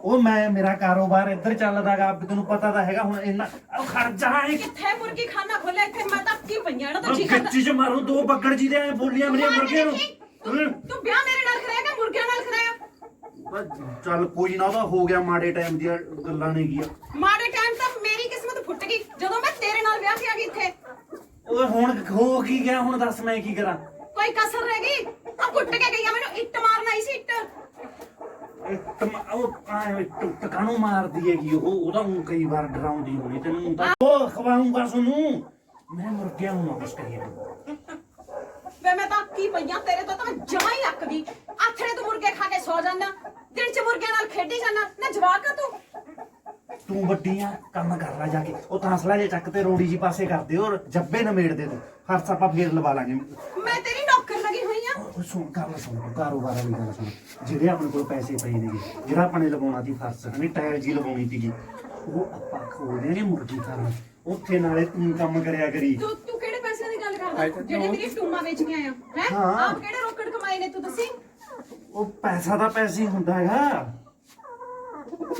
ਉਹ ਮੈਂ ਮੇਰਾ ਕਾਰੋਬਾਰ ਇੱਧਰ ਚੱਲਦਾਗਾ ਤੈਨੂੰ ਪਤਾ ਤਾਂ ਹੈਗਾ ਹੁਣ ਇੰਨਾ ਉਹ ਖਰਚਾ ਹੈ ਕਿੱਥੇ ਮੁਰਗੀ ਖਾਨਾ ਖੋਲਿਆ ਇੱਥੇ ਮੈਂ ਤਾਂ ਕੀ ਪਈਆਂ ਨਾ ਤਾਂ ਜੀ ਗੱਚੀ ਚ ਮਾਰੂ ਦੋ ਬੱਗੜ ਜੀ ਦੇ ਐਂ ਬੋਲੀਆਂ ਮੇਰੀਆਂ ਮੁਰਗੀਆਂ ਨੂੰ। ਤੂੰ ਵਿਆਹ ਮੇਰੇ ਨਾਲ ਕਰਾਏਗਾ ਮੁਰਗਿਆਂ ਨਾਲ ਕਰਾਇਆ? ਚੱਲ ਕੋਈ ਨਾ ਉਹਦਾ ਹੋ ਗਿਆ ਮਾੜੇ ਟਾਈਮ ਦੀਆਂ ਗੱਲਾਂ ਨੇ ਗਿਆ। ਮਾੜੇ ਟਾਈਮ ਤਾਂ ਮੇਰੀ ਕਿਸਮਤ ਫੁੱਟ ਗਈ ਜਦੋਂ ਮੈਂ ਤੇਰੇ ਨਾਲ ਵਿਆਹ ਕੇ ਆ ਗਈ ਇੱਥੇ। ਓਏ ਹੁਣ ਹੋ ਕੀ ਗਿਆ ਹੁਣ ਦੱਸ ਮੈਂ ਕੀ ਕਰਾਂ? ਕੋਈ ਕਸਰ ਰਹਿ ਗਈ? ਆ ਕੁੱਟ ਕੇ ਗਈ ਆ ਮੈਨੂੰ ਇੱਟ ਮਾਰਨ ਆਈ ਸੀ ਇੱਟ। ਇੱਟ ਮ- ਉਹ ਆਏ ਟੁੱਟ ਕਾਨੂੰ ਮਾਰਦੀ ਹੈਗੀ ਉਹ ਉਹਦਾ ਹੁਣ ਕਈ ਵਾਰ ਡਰਾਉਂਦੀ ਹੋਣੀ ਤੈਨੂੰ ਤਾਂ ਉਹ ਖਵਾਉਂਗਾ ਸੁਨੂੰ। ਮੈਂ ਮੁਰਗਿਆਂ ਨੂੰ ਨਾ ਕੁਛ ਕਰੀਏ ਤੂੰ। ਵੇ ਮੈਂ ਤਾਂ ਕੀ ਪਈਆਂ ਤੇਰੇ ਤੋਂ ਤਾਂ ਮੈਂ ਜਮਾ ਹੀ ਅੱਕ ਗਈ। ਆਥਰੇ ਤੂੰ ਮੁਰਗੇ ਖਾ ਕੇ ਸੌ ਜਾਂਦਾ ਦਿਨ ਚ ਮੁਰਗਿਆਂ ਨਾਲ ਖੇਡੀ ਜਾਂਦਾ ਨਾ ਜਵਾਕ ਆ ਤੂੰ। ਤੂੰ ਵੱਡੀਆਂ ਕੰਮ ਕਰ ਲੈ ਜਾ ਕੇ। ਉਹ ਤਾਂਸਲਾ ਜੇ ਚੱਕ ਤੇ ਰੋੜੀ ਜੀ ਪਾਸੇ ਕਰ ਦੇ ਔਰ ਜੱਬੇ ਨਮੇੜ ਦੇ ਤੂੰ। ਹਰਸ ਆਪਾਂ ਫੇਰ ਲਵਾ ਲਾਂਗੇ। ਮੈਂ ਤੇਰੀ ਉਹ ਸੁਣ ਕਰ ਸੁਣ ਤੂੰ ਕਾਰੋਬਾਰ ਵਾਲੀ ਗੱਲ ਸੁਣ। ਜਿਹੜੇ ਆਪਣੇ ਕੋਲ ਪੈਸੇ ਪਏ ਨੇਗੇ ਜਿਹੜਾ ਆਪਣੇ ਲਗਾਉਣਾ ਸੀ ਫਰਸ ਹਨੇ ਟਾਇਰ ਜੀ ਲਗਾਉਣੀ ਸੀਗੀ ਉਹ ਆਪਾਂ ਖੋਲਦੇ ਨੇ ਮੁਰਗੀ ਫਾਰਮ। ਉੱਥੇ ਨਾਲੇ ਤੂੰ ਕੰਮ ਕਰਿਆ ਕਰੀ। ਤੂੰ ਤੂੰ ਕਿਹੜੇ ਪੈਸਿਆਂ ਦੀ ਗੱਲ ਕਰਦਾ? ਜਿਹੜੇ ਮੇਰੀ ਟੂਮਾ ਵੇਚ ਕੇ ਆਇਆ ਹੈ? ਹਾਂ। ਆਪ ਕਿਹੜੇ ਰੋਕੜ ਕਮਾਏ ਨੇ ਤੂੰ ਦੱਸੀ? ਉਹ ਪੈਸਾ ਤਾਂ ਪੈਸੇ ਹੀ ਹੁੰਦਾ ਹੈਗਾ।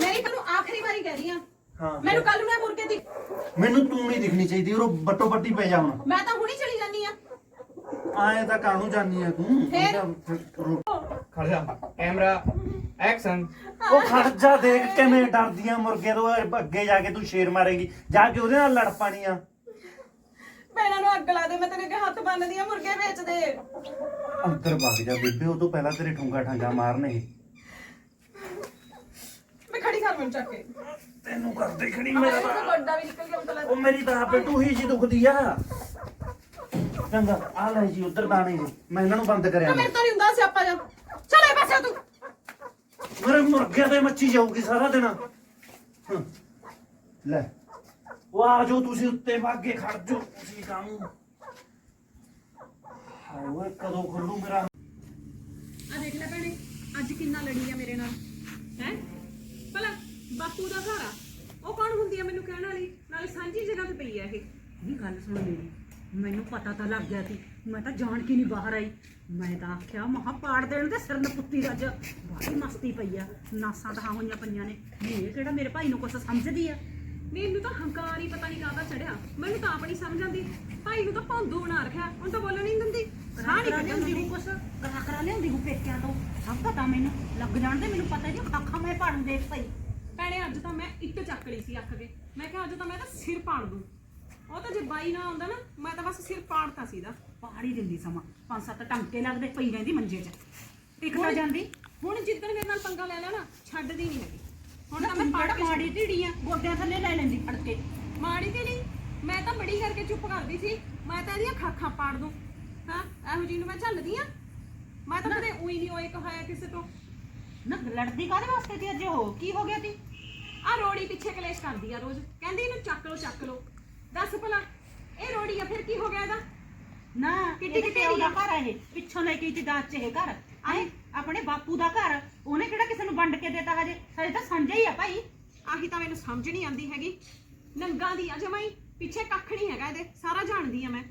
ਮੇਰੀ ਤੈਨੂੰ ਆਖਰੀ ਵਾਰੀ ਕਹਿ ਰਹੀ ਆ। ਹਾਂ। ਮੈਨੂੰ ਕੱਲ ਨੂੰ ਇਹ ਮੁਰਗੇ ਦੀ ਮੈਨੂੰ ਤੂੰ ਨਹੀਂ ਦਿਖਣੀ ਚਾਹੀਦੀ ਉਹ ਬੱਟੋ ਬੱਟੀ ਪੈ ਜਾ ਹੁਣ। ਮੈਂ ਤਾਂ ਹੁਣੀ ਆਏ ਤਾਂ ਕਾਹਨੂੰ ਜਾਨੀ ਆ ਤੂੰ? ਖੜ ਜਾ ਕੈਮਰਾ ਐਕਸ਼ਨ। ਉਹ ਖਰਚਾ ਦੇਖ ਕਿਵੇਂ ਡਰਦੀਆਂ ਮੁਰਗੇ ਤੋਂ। ਇਹ ਅੱਗੇ ਜਾ ਕੇ ਤੂੰ ਸ਼ੇਰ ਮਾਰੇਗੀ। ਜਾ ਕੇ ਉਹਦੇ ਨਾਲ ਲੜ ਪਾਣੀ ਆ। ਪੈਣਾ ਨੂੰ ਅੱਗ ਲਾ ਦੇ ਮੈਂ ਤੇਰੇ ਅੱਗੇ ਹੱਥ ਬੰਨਦੀ ਆ ਮੁਰਗੇ ਵੇਚ ਦੇ। ਅੰਦਰ ਵਗ ਜਾ ਬੇਬੇ ਉਹ ਤੋਂ ਪਹਿਲਾਂ ਤੇਰੇ ਠੁੰਗਾ ਠਾਂਗਾ ਮਾਰਨੇ ਮੈਂ ਖੜੀ ਕਰ ਮੈਨੂੰ ਚੱਕ ਕੇ। ਤੈਨੂੰ ਕਰ ਦੇਖਣੀ ਮੇਰਾ ਮੇਰਾ ਤਾਂ ਗੋਡਾ ਵੀ ਨਿਕਲ ਗਿਆ ਮਤਲਬ ਉਹ ਮੇਰੀ ਤਾਂ ਆਪੇ ਟੂਹੀ ਜੀ ਦੁਖਦੀ ਆ। ਚੰਗਾ ਆ ਲੈ ਜੀ ਉਧਰ ਦਾਣੇ ਜੀ ਮੈਂ ਇਹਨਾਂ ਨੂੰ ਬੰਦ ਕਰਿਆ ਮੇਰੇ ਤੋਂ ਨਹੀਂ ਹੁੰਦਾ ਸਿਆਪਾ ਜਾ ਚਲੇ ਪਾਸੇ ਤੂੰ। ਮੇਰੇ ਮੁਰਗਿਆਂ ਤੇ ਮੱਛੀ ਜਾਊਗੀ ਸਾਰਾ ਦਿਨ। ਹੰ। ਲੈ ਉਹ ਆ ਜਾਓ ਤੁਸੀਂ ਉੱਤੇ ਵਾਗੇ ਖੜ ਜਾਓ ਤੁਸੀਂ ਕਾਹਨੂੰ ਹਾਏ ਓਏ ਕਦੋਂ ਖੁੱਲੂ ਮੇਰਾ? ਆ ਦੇਖ ਲੈ ਭੈਣੇ ਅੱਜ ਕਿੰਨਾ ਲੜੀ ਆ ਮੇਰੇ ਨਾਲ। ਹੈ? ਭਲਾ ਬਾਪੂ ਦਾ ਘਰ ਆ ਉਹ ਕੌਣ ਹੁੰਦੀ ਆ ਮੈਨੂੰ ਕਹਿਣ ਵਾਲੀ? ਨਾਲੇ ਸਾਂਝੀ ਜਗ੍ਹਾ ਤੇ ਪਈ ਆ ਇਹ। ਨਹੀਂ ਗੱਲ ਸੁਣ ਮੇਰੀ। ਮੈਨੂੰ ਪਤਾ ਤਾਂ ਲੱਗ ਗਿਆ ਸੀ ਮੈਂ ਤਾਂ ਜਾਣ ਕੇ ਨਹੀਂ ਬਾਹਰ ਆਈ। ਮੈਂ ਤਾਂ ਆਖਿਆ ਮਹਾ ਪਾੜ ਦੇਣ ਦੇ ਸਿਰ ਨਪੁੱਤੀ ਰੱਜ। ਬਾਹਲੀ ਮਸਤੀ ਪਈ ਆ ਨਾਸਾਂ ਤਾਂ ਹੋਈਆਂ ਪਈਆਂ ਨੇ। ਨਹੀਂ ਇਹ ਕਿਹੜਾ ਮੇਰੇ ਭਾਈ ਨੂੰ ਕੁਛ ਸਮਝਦੀ ਆ? ਮੈਨੂੰ ਤਾਂ ਹੰਕਾਰ ਹੀ ਪਤਾ ਨਹੀਂ ਕਾਹਦਾ ਚੜਿਆ। ਮੈਨੂੰ ਤਾਂ ਆਪਣੀ ਸਮਝ ਆਂਦੀ ਭਾਈ ਨੂੰ ਤਾਂ ਭੌਂਦੂ ਬਣਾ ਰੱਖਿਆ ਹੁਣ ਤਾਂ ਬੋਲਣ ਨਹੀਂ ਦਿੰਦੀ। ਸਾਹ ਨਹੀਂ ਦਿੰਦੀ। ਹੂੰ ਕੁਛ? ਕਰਾ ਕਰਾ ਲਿਆਉਂਦੀ ਹੂੰ ਪੇਕਿਆਂ ਤੋਂ? ਸਭ ਪਤਾ ਮੈਨੂੰ। ਲੱਗ ਜਾਣ ਦੇ ਮੈਨੂੰ ਪਤਾ ਜੀ ਅੱਖਾਂ ਮੈਂ ਪਾੜਨ ਦੇ ਸਹੀ। ਭੈਣੇ ਅੱਜ ਤਾਂ ਮੈਂ ਇੱਟ ਚੱਕ ਲਈ ਸੀ ਅੱਖ ਕੇ ਮੈਂ ਕਿਹਾ ਅੱਜ ਤਾਂ ਮੈਂ ਤਾਂ ਸਿਰ ਪਾੜ ਦੂੰ। ਉਹ ਤਾਂ ਜੇ ਬਾਈ ਨਾ ਆਉਂਦਾ ਨਾ ਮੈਂ ਤਾਂ ਬਸ ਸਿਰ ਪਾੜਤਾ ਸੀ ਦਾ ਪਹਾੜੀ ਦਿੰਦੀ ਸਮਾਂ। ਪੰਜ ਸੱਤ ਟੰਕੇ ਲੱਗਦੇ ਪਈ ਰਹਿੰਦੀ ਮੰਜੇ 'ਚ। ਇੱਕ ਤਾਂ ਜਾਂਦੀ। ਹੁਣ ਜਿੱਦਣ ਮੇਰੇ ਨਾਲ ਪੰਗਾ ਲੈ ਨਾ ਛੱਡਦੀ ਨਹੀਂ ਹੈਗੀ। ਹੁਣ ਤਾਂ ਮੈਂ ਪੜ ਪੜ ਮਾੜੀ ਢੀੜੀ ਆ। ਗੋਡਿਆਂ ਥੱਲੇ ਲੈ ਲੈਂਦੀ। ਫੜ ਕੇ ਮਾੜੀ ਨਹੀਂ ਮੈਂ ਤਾਂ ਬੜੀ ਕਰਕੇ ਚੁੱਪ ਕਰਦੀ ਸੀ। ਮੈਂ ਤਾਂ ਇਹਦੀਆਂ ਖਾਖਾਂ ਪਾੜ ਦੂੰ। ਹਾਂ? ਇਹੋ ਜੀ ਨੂੰ ਮੈਂ ਝੱਲਦੀ ਆ। ਮੈਂ ਤਾਂ ਕਦੇ ਉਹੀ ਨਹੀਂ ਹੋਏ ਕਹਾਇਆ ਕਿਸੇ ਤੋਂ। ਨਾ ਲੜਦੀ ਕਾਹਦੇ ਵਾਸਤੇ ਤੇ ਅੱਜ ਉਹ? ਕੀ ਹੋ ਗਿਆ ਤੀ ਆ ਰੋੜੀ ਪਿੱਛੇ ਕਲੇਸ਼ ਕਰਦੀ ਆ ਰੋਜ਼। ਕਹਿੰਦੀ ਇਹਨੂੰ ਚੱਕ ਲਓ ਚੱਕ ਲਓ। ਦੱਸ ਭਲਾ ਇਹ ਰੋੜੀ ਆ ਫਿਰ ਕੀ ਹੋ ਗਿਆ ਇਹਦਾ? ਨਾ ਕਿੱਡੀ ਕਿੱਡੀ ਕਿੱਡੀ ਕਿੱਡੀ ਦਾ ਆ? ਘਰ ਆ ਇਹ। ਪਿੱਛੋਂ ਲੈ ਕੇ ਇੱਥੇ ਦਾਤ ਚ ਇਹ ਘਰ। ਆਏ? ਆਪਣੇ ਬਾਪੂ ਦਾ ਘਰ। ਉਹਨੇ ਕਿਹੜਾ ਕਿਸੇ ਨੂੰ ਵੰਡ ਕੇ ਦੇਤਾ ਹਜੇ? ਸਾਡੇ ਤਾਂ ਸਾਂਝਾ ਹੀ ਆ ਭਾਈ। ਆਹੀ ਤਾਂ ਮੈਨੂੰ ਸਮਝ ਨਹੀਂ ਆਉਂਦੀ ਹੈਗੀ। ਨੰਗਾ ਦੀ ਆ ਜਮਾਈ। ਪਿੱਛੇ ਕੱਖ ਨਹੀਂ ਹੈਗਾ ਇਹਦੇ। ਸਾਰਾ ਜਾਣਦੀ ਆ ਮੈਂ।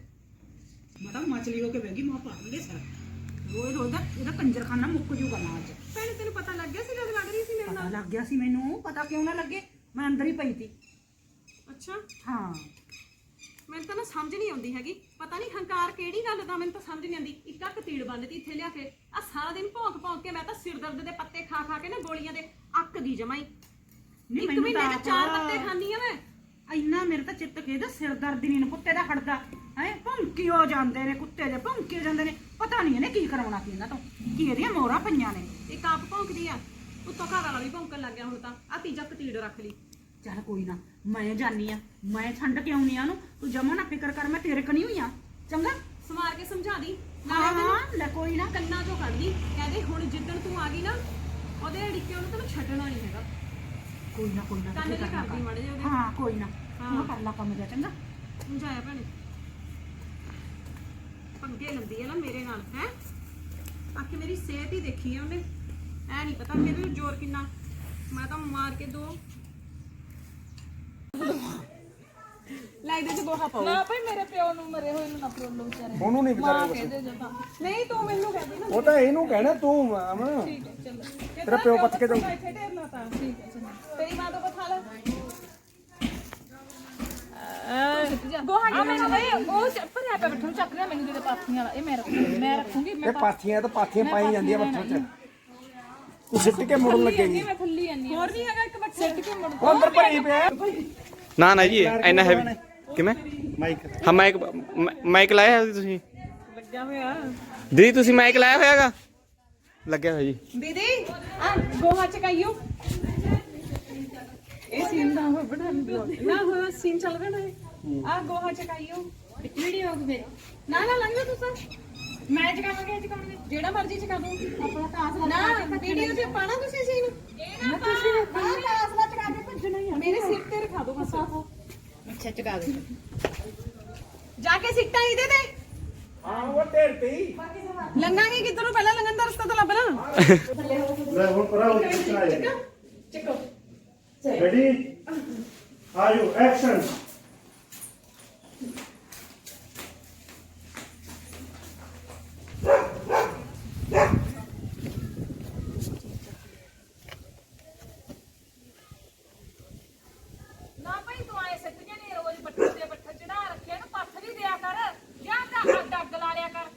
ਮੈਂ ਤਾਂ ਮਚਲੀ ਹੋ ਕੇ ਬੈਗੀ ਮਾਂ ਪਾਣਗੇ ਸਰ। ਰੋਜ਼ ਰੋਜ਼ ਦਾ ਇਹਦਾ ਕੰਜਰਖਾਨਾ ਮੁੱਕ ਜੂਗਾ ਨਾ ਅੱਜ। ਭੈਣੇ ਤੈਨੂੰ ਪਤਾ ਲੱਗ ਗਿਆ ਸੀ ਜਦ ਲੱਗ ਰਹੀ ਸੀ ਮੇਰੇ ਪਤਾ ਨਾਲ? ਲੱਗ ਗਿਆ ਸੀ ਮੈਨੂੰ। ਪਤਾ ਕਿਉਂ ਨਾ ਲੱਗੇ? ਮੈਂ ਅੰਦਰ ਹੀ ਪਈ ਤੀ ਅੱਛਾ। ਹਾਂ। ਮੈਨੂੰ ਤਾਂ ਨਾ ਸਮਝ ਨਹੀਂ ਆਉਂਦੀ ਹੈਗੀ। ਪਤਾ ਨਹੀਂ ਹੰਕਾਰ ਕਿਹੜੀ ਗੱਲ ਦਾ ਮੈਨੂੰ ਤਾਂ ਸਮਝ ਨਹੀਂ ਆਉਂਦੀ। ਇੱਕ ਅੱਖ ਤੀੜ ਬੰਨਦੀ ਇੱਥੇ ਲਿਆ ਕੇ। ਆ ਸਾਰਾ ਦਿਨ ਭੌਂਕ ਭੌਂਕ ਕੇ ਮੈਂ ਤਾਂ ਸਿਰ ਦਰਦ ਦੇ ਪੱਤੇ ਖਾ ਖਾ ਕੇ ਨਾ ਗੋਲੀਆਂ ਦੇ ਅੱਕ ਗਈ ਜਮਾਈ। ਨਹੀਂ ਇੱਕ ਮੈਨੂੰ ਮਹੀਨੇ ਤਾਂ ਦੇ ਚਾਰ ਪੱਤੇ ਖਾਂਦੀ ਆ ਮੈਂ। ਇੰਨਾ ਮੇਰੇ ਤਾਂ ਚਿੱਤ ਖੇਦਾ ਸਿਰ ਦਰਦ ਨਹੀਂ ਨੂੰ ਕੁੱਤੇ ਦਾ ਹਟਦਾ। ਹੈ ਭੌਂਕੀ ਹੋ ਜਾਂਦੇ ਨੇ ਕੁੱਤੇ ਦੇ ਭੌਂਕੀ ਹੋ ਜਾਂਦੇ ਨੇ। ਪਤਾ ਨਹੀਂ ਇਹਨੇ ਕੀ ਕਰਾਉਣਾ ਸੀ ਇਹਨਾਂ ਤੋਂ। ਕੀ ਇਹਦੀਆਂ ਮੋਹਰਾਂ ਪਈਆਂ ਨੇ। ਇੱਕ ਆਪ ਭੌਂਕਦੀ ਆ। ਉੱਤੋਂ ਘਰ ਵਾਲਾ ਵੀ ਭੌਂਕਣ ਲੱਗ ਗਿਆ ਹੁਣ ਤਾਂ। ਆ ਤੀਜਾ ਕਤੀੜ ਰੱਖ ਲਈ। ਚੱਲ ਕੋਈ ਨਾ ਮੈਂ ਜਾਨੀ ਆ। ਮੈਂ ਛੰਡ ਕੇ ਆਉਣੀ ਆ ਨੂੰ ਤੂੰ ਜਮਾ ਨਾ ਫਿਕਰ ਕਰ ਮੈਂ ਤੇਰੇ ਕਣੀ ਹੋਈ ਆ। ਚੰਗਾ? ਸਮਾਰ ਕੇ ਸਮਝਾ ਦੀ। ਹਾਂ ਨਾਲੇ ਤੈਨੂੰ ਹਾਂ ਲੈ ਕੋਈ ਨਾ। ਕੰਨਾਂ ਚੋਂ ਕੱਢਦੀ। ਕਹਿੰਦੇ ਹੁਣ ਜਿੱਦਣ ਤੂੰ ਆ ਗਈ ਨਾ ਉਹਦੇ ਅੜਿੱਕੇ ਉਹਨੂੰ ਤੈਨੂੰ ਛੱਡਣਾ ਨਹੀਂ ਹੈਗਾ। ਕੋਈ ਨਾ ਕੋਈ ਨਾ ਕੰਨ ਤੂੰ ਨਾ ਕਰ। ਮਾੜੇ ਜਿਹੇ ਉਹਦੇ। ਹਾਂ ਕੋਈ ਨਾ। ਹਾਂ। ਤੂੰ ਕਰ ਲਾ ਕੰਮ ਜਾ ਚੰਗਾ? ਸਮਝਾਇਆ ਭੈਣੇ। ਪੰਗੇ ਲੰਦੀ ਹੈ ਨਾ ਮੇਰੇ ਨਾਲ ਹੈ? ਬਾਕੀ ਮੇਰੀ ਸਿਹਤ ਹੀ ਦੇਖੀ ਹੈ ਉਹਨੇ। ਐ ਨਹੀਂ ਪਤਾ ਮੇਰੇ ਜ਼ੋਰ ਕਿੰਨਾ। ਮੈਂ ਤਾਂ ਮਾਰ ਕੇ ਦੋ ਲੈ ਇਹਦੇ ਚ ਗੋਹਾ ਪਾਓ। ਨਾ ਭਾਈ ਮੇਰੇ ਪਿਓ ਨੂੰ ਮਰੇ ਹੋਏ ਨੂੰ ਨਾ ਪ੍ਰੋਬਲਮ ਵਿਚਾਰੇ। ਉਹਨੂੰ ਨਹੀਂ ਮਾਂ ਵਿਚਾਰੇ ਕਹਿੰਦੇ ਜੋ ਤਾਂ। ਨਹੀਂ ਤੂੰ ਮੈਨੂੰ ਕਹਿ ਦੇ ਨਾ। ਉਹ ਤਾਂ ਇਹਨੂੰ ਕਹਿਣਾ ਤੂੰ ਅਮਨ। ਠੀਕ ਹੈ ਚਲੋ। ਤੇਰਾ ਪਿਓ ਪੱਥ ਕੇ ਜਾਊ। ਇੱਥੇ ਢੇਰਨਾ ਤਾਂ। ਠੀਕ ਹੈ ਚਲੋ। ਤੇਰੀ ਮਾਂ ਤੋਂ ਪਥਾ ਲੈ। ਗੋਹਾ ਆ ਮੈਨੂੰ ਭਾਈ ਉਹ ਭਰਿਆ ਪਿਆ ਬੱਠਲ ਚੱਕ ਰਿਹਾ ਮੈਨੂੰ ਦੇ ਪਾਥੀਆਂ ਵਾਲਾ। ਇਹ ਮੈਂ ਰੱਖੂੰਗੀ ਮੈਂ ਰੱਖੂੰਗੀ ਮੈਂ ਇਹ ਪਾਥੀਆਂ ਤਾਂ ਪਾਥੀਆਂ ਪਾਈ ਜਾਂਦੀਆਂ ਬੱਠਲ 'ਚ ਤੂੰ ਸਿੱਟ ਕੇ ਮੁੜਨ ਲੱਗੇਗੀ ਮੈਂ ਥੱਲੀ ਆਨੀ ਹੋਰ ਨਹੀਂ ਹੈਗਾ ਇੱਕ ਬੱਚਾ। ਸਿੱਟ ਕੇ ਮੁੜ ਉਹ ਅੰਦਰ ਭਰੀ ਪਿਆ ਨਾ ਨਾ ਜੀ ਇੰਨਾ ਹੈਵੀ ਕਿਵੇਂ? ਮਾਈਕ ਹਾਂ ਮਾਈਕ ਮਾਈਕ ਲਾਇਆ ਹੋਇਆ ਤੁਸੀਂ? ਲੱਗਿਆ ਹੋਇਆ। ਦੀਦੀ ਤੁਸੀਂ ਮਾਈਕ ਲਾਇਆ ਹੋਇਆਗਾ ਲੱਗਿਆ ਹੋਇਆ ਜੀ। ਦੀਦੀ ਆ ਗੋਹਾ ਚਕਾਈਓ। ਇਹ ਸੀਨ ਦਾ ਹੋ ਬੜਾ ਨਾ ਹੋ ਸੀਨ ਚੱਲ ਰਿਹਾ ਨਾ ਆ ਗੋਹਾ ਚਕਾਈਓ। ਵੀਡੀਓ ਹੋ ਗਈ ਨਾ ਨਾ ਲੰਘੋ ਤੁਸੀਂ ਮੈਂ ਚਕਾਵਾਂਗੇ ਚਕਾਵਾਂਗੇ ਜਿਹੜਾ ਮਰਜ਼ੀ ਚਕਾ ਦੋ ਆਪਣਾ ਕਾਸਲਾ ਨਾ ਵੀਡੀਓ 'ਚ ਪਾਣਾ ਤੁਸੀਂ ਸੀਨ। ਇਹ ਨਾ ਤੁਸੀਂ ਹਾਂ ਕਾਸਲਾ ਚਕਾ ਕੇ ਮੇਰੇ ਸਿਰ ਤੇ ਰਖਾ ਦੋ ਬਸ। ਆਹੋ ਅੱਛਾ ਚੁਕਾ ਦੇ। ਜਾ ਕੇ ਸਿੱਟਾਂ ਇਹਦੇ ਤੇ। ਹਾਂ ਉਹ ਢੇਰ ਤੇ ਹੀ ਲੰਘਾਂਗੇ ਕਿੱਧਰੋਂ ਪਹਿਲਾਂ ਲੰਘਣ ਦਾ ਰਸਤਾ ਤਾਂ ਲੱਭ ਨਾ ਲੈ ਹੁਣ ਪਰਾ ਹੋ ਕੇ ਚਲਾਏ ਚੱਕੋ। ਰੈਡੀ ਆਜੋ ਐਕਸ਼ਨ ਨਾ ਭਾਈ ਤੂੰ ਆਏ ਸਿੱਟ ਕੇ ਨਹੀਂ ਰੋਜ਼ ਬੱਠਲ ਤੇ ਬੱਠਲ ਚੜਾ ਰੱਖਿਆ ਨੂੰ ਪੱਥ ਵੀ ਦਿਆ ਕਰ ਜਾਂ ਤਾਂ ਅੱਗ ਅੱਗ ਲਾ ਲਿਆ ਕਰ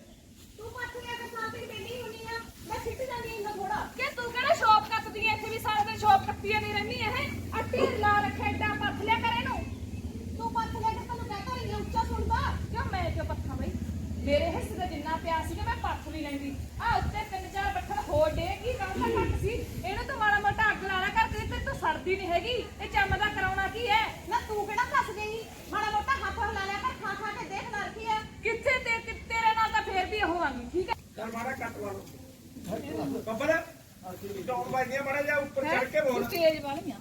ਤੂੰ ਪੱਥ ਲਿਆ ਕੇ ਸਾਹ ਤੇ ਬੈਠੀ ਹੁੰਨੀ ਆ ਮੈਂ ਸਿੱਟ ਜਾਂਦੀ ਇੰਨਾ ਥੋੜਾ ਕਿ ਤੂੰ ਕਿਹੜਾ ਸ਼ੌਪ ਕੱਟਦੀ ਐ ਇੱਥੇ ਵੀ ਸਾਰਾ ਦਿਨ ਸ਼ੌਪ ਕੱਟਦੀ ਨਹੀਂ ਰਹਿੰਦੀ ਇਹ ਅੱਟੀ ਲਾ ਰੱਖਿਆ ਏਡਾ ਪੱਥ ਲਿਆ ਕਰ ਇਹਨੂੰ ਤੂੰ ਪੱਥ ਲਿਆ ਕੇ ਤੈਨੂੰ ਕਹਤਾ ਰਹੀ ਆ ਉੱਚਾ ਸੁਣਦਾ ਕਿਉਂ ਮੈਂ ਕਿਉਂ ਪੱਥਾਂ ਬਈ ਮੇਰੇ ਹਿੱਸੇ ਦਾ ਜਿੰਨਾ ਪਿਆ ਸੀਗਾ ਮੈਂ ਪੱਥ ਵੀ ਲੈਂਦੀ। ਆ ਉੱਤੇ ਤਿੰਨ ਚਾਰ ਬੱਠਲ ਹੋਰ ਡੇ ਕੀ ਕਾਹਦਾ ਘੱਟ ਸੀ। ਇਹਨੂੰ ਤੂੰ ਮਾੜਾ ਮੋਟਾ ਅੱਗ ਲਾ ਲਿਆ ਕਰ ਤੇ ਤੇ ਤੂੰ ਸੜਦੀ ਨਹੀਂ ਹੈਗੀ। ਇਹ ਚੰਮ ਦਾ ਕਰਾਉਣਾ ਕੀ ਹੈ? ਨਾ ਤੂੰ ਕਿਹੜਾ ਫਸ ਗਈ ਮਾੜਾ ਮੋਟਾ ਹੱਥ ਲਾ ਲਿਆ ਕਰ ਖਾ ਖਾ ਕੇ ਦੇਖ ਨਾ ਰੱਖੀ ਆ ਕਿੱਥੇ ਤੇ ਕਿ- ਤੇਰੇ ਨਾਲ ਤਾਂ ਫੇਰ ਵੀ ਉਹ ਆਂਗੀ ਠੀਕ ਹੈ? ਚੱਲ ਮਾੜਾ ਕੱਟ ਲਾ ਲਓ। ਕੱਪੜਾ ਟੌਣ ਵੱਜਦੀਆਂ ਮੜਾ ਜਾ ਉੱਪਰ ਚੜ ਕੇ ਬੋਲ। ਸਟੇਜ ਵਾਲੀਆਂ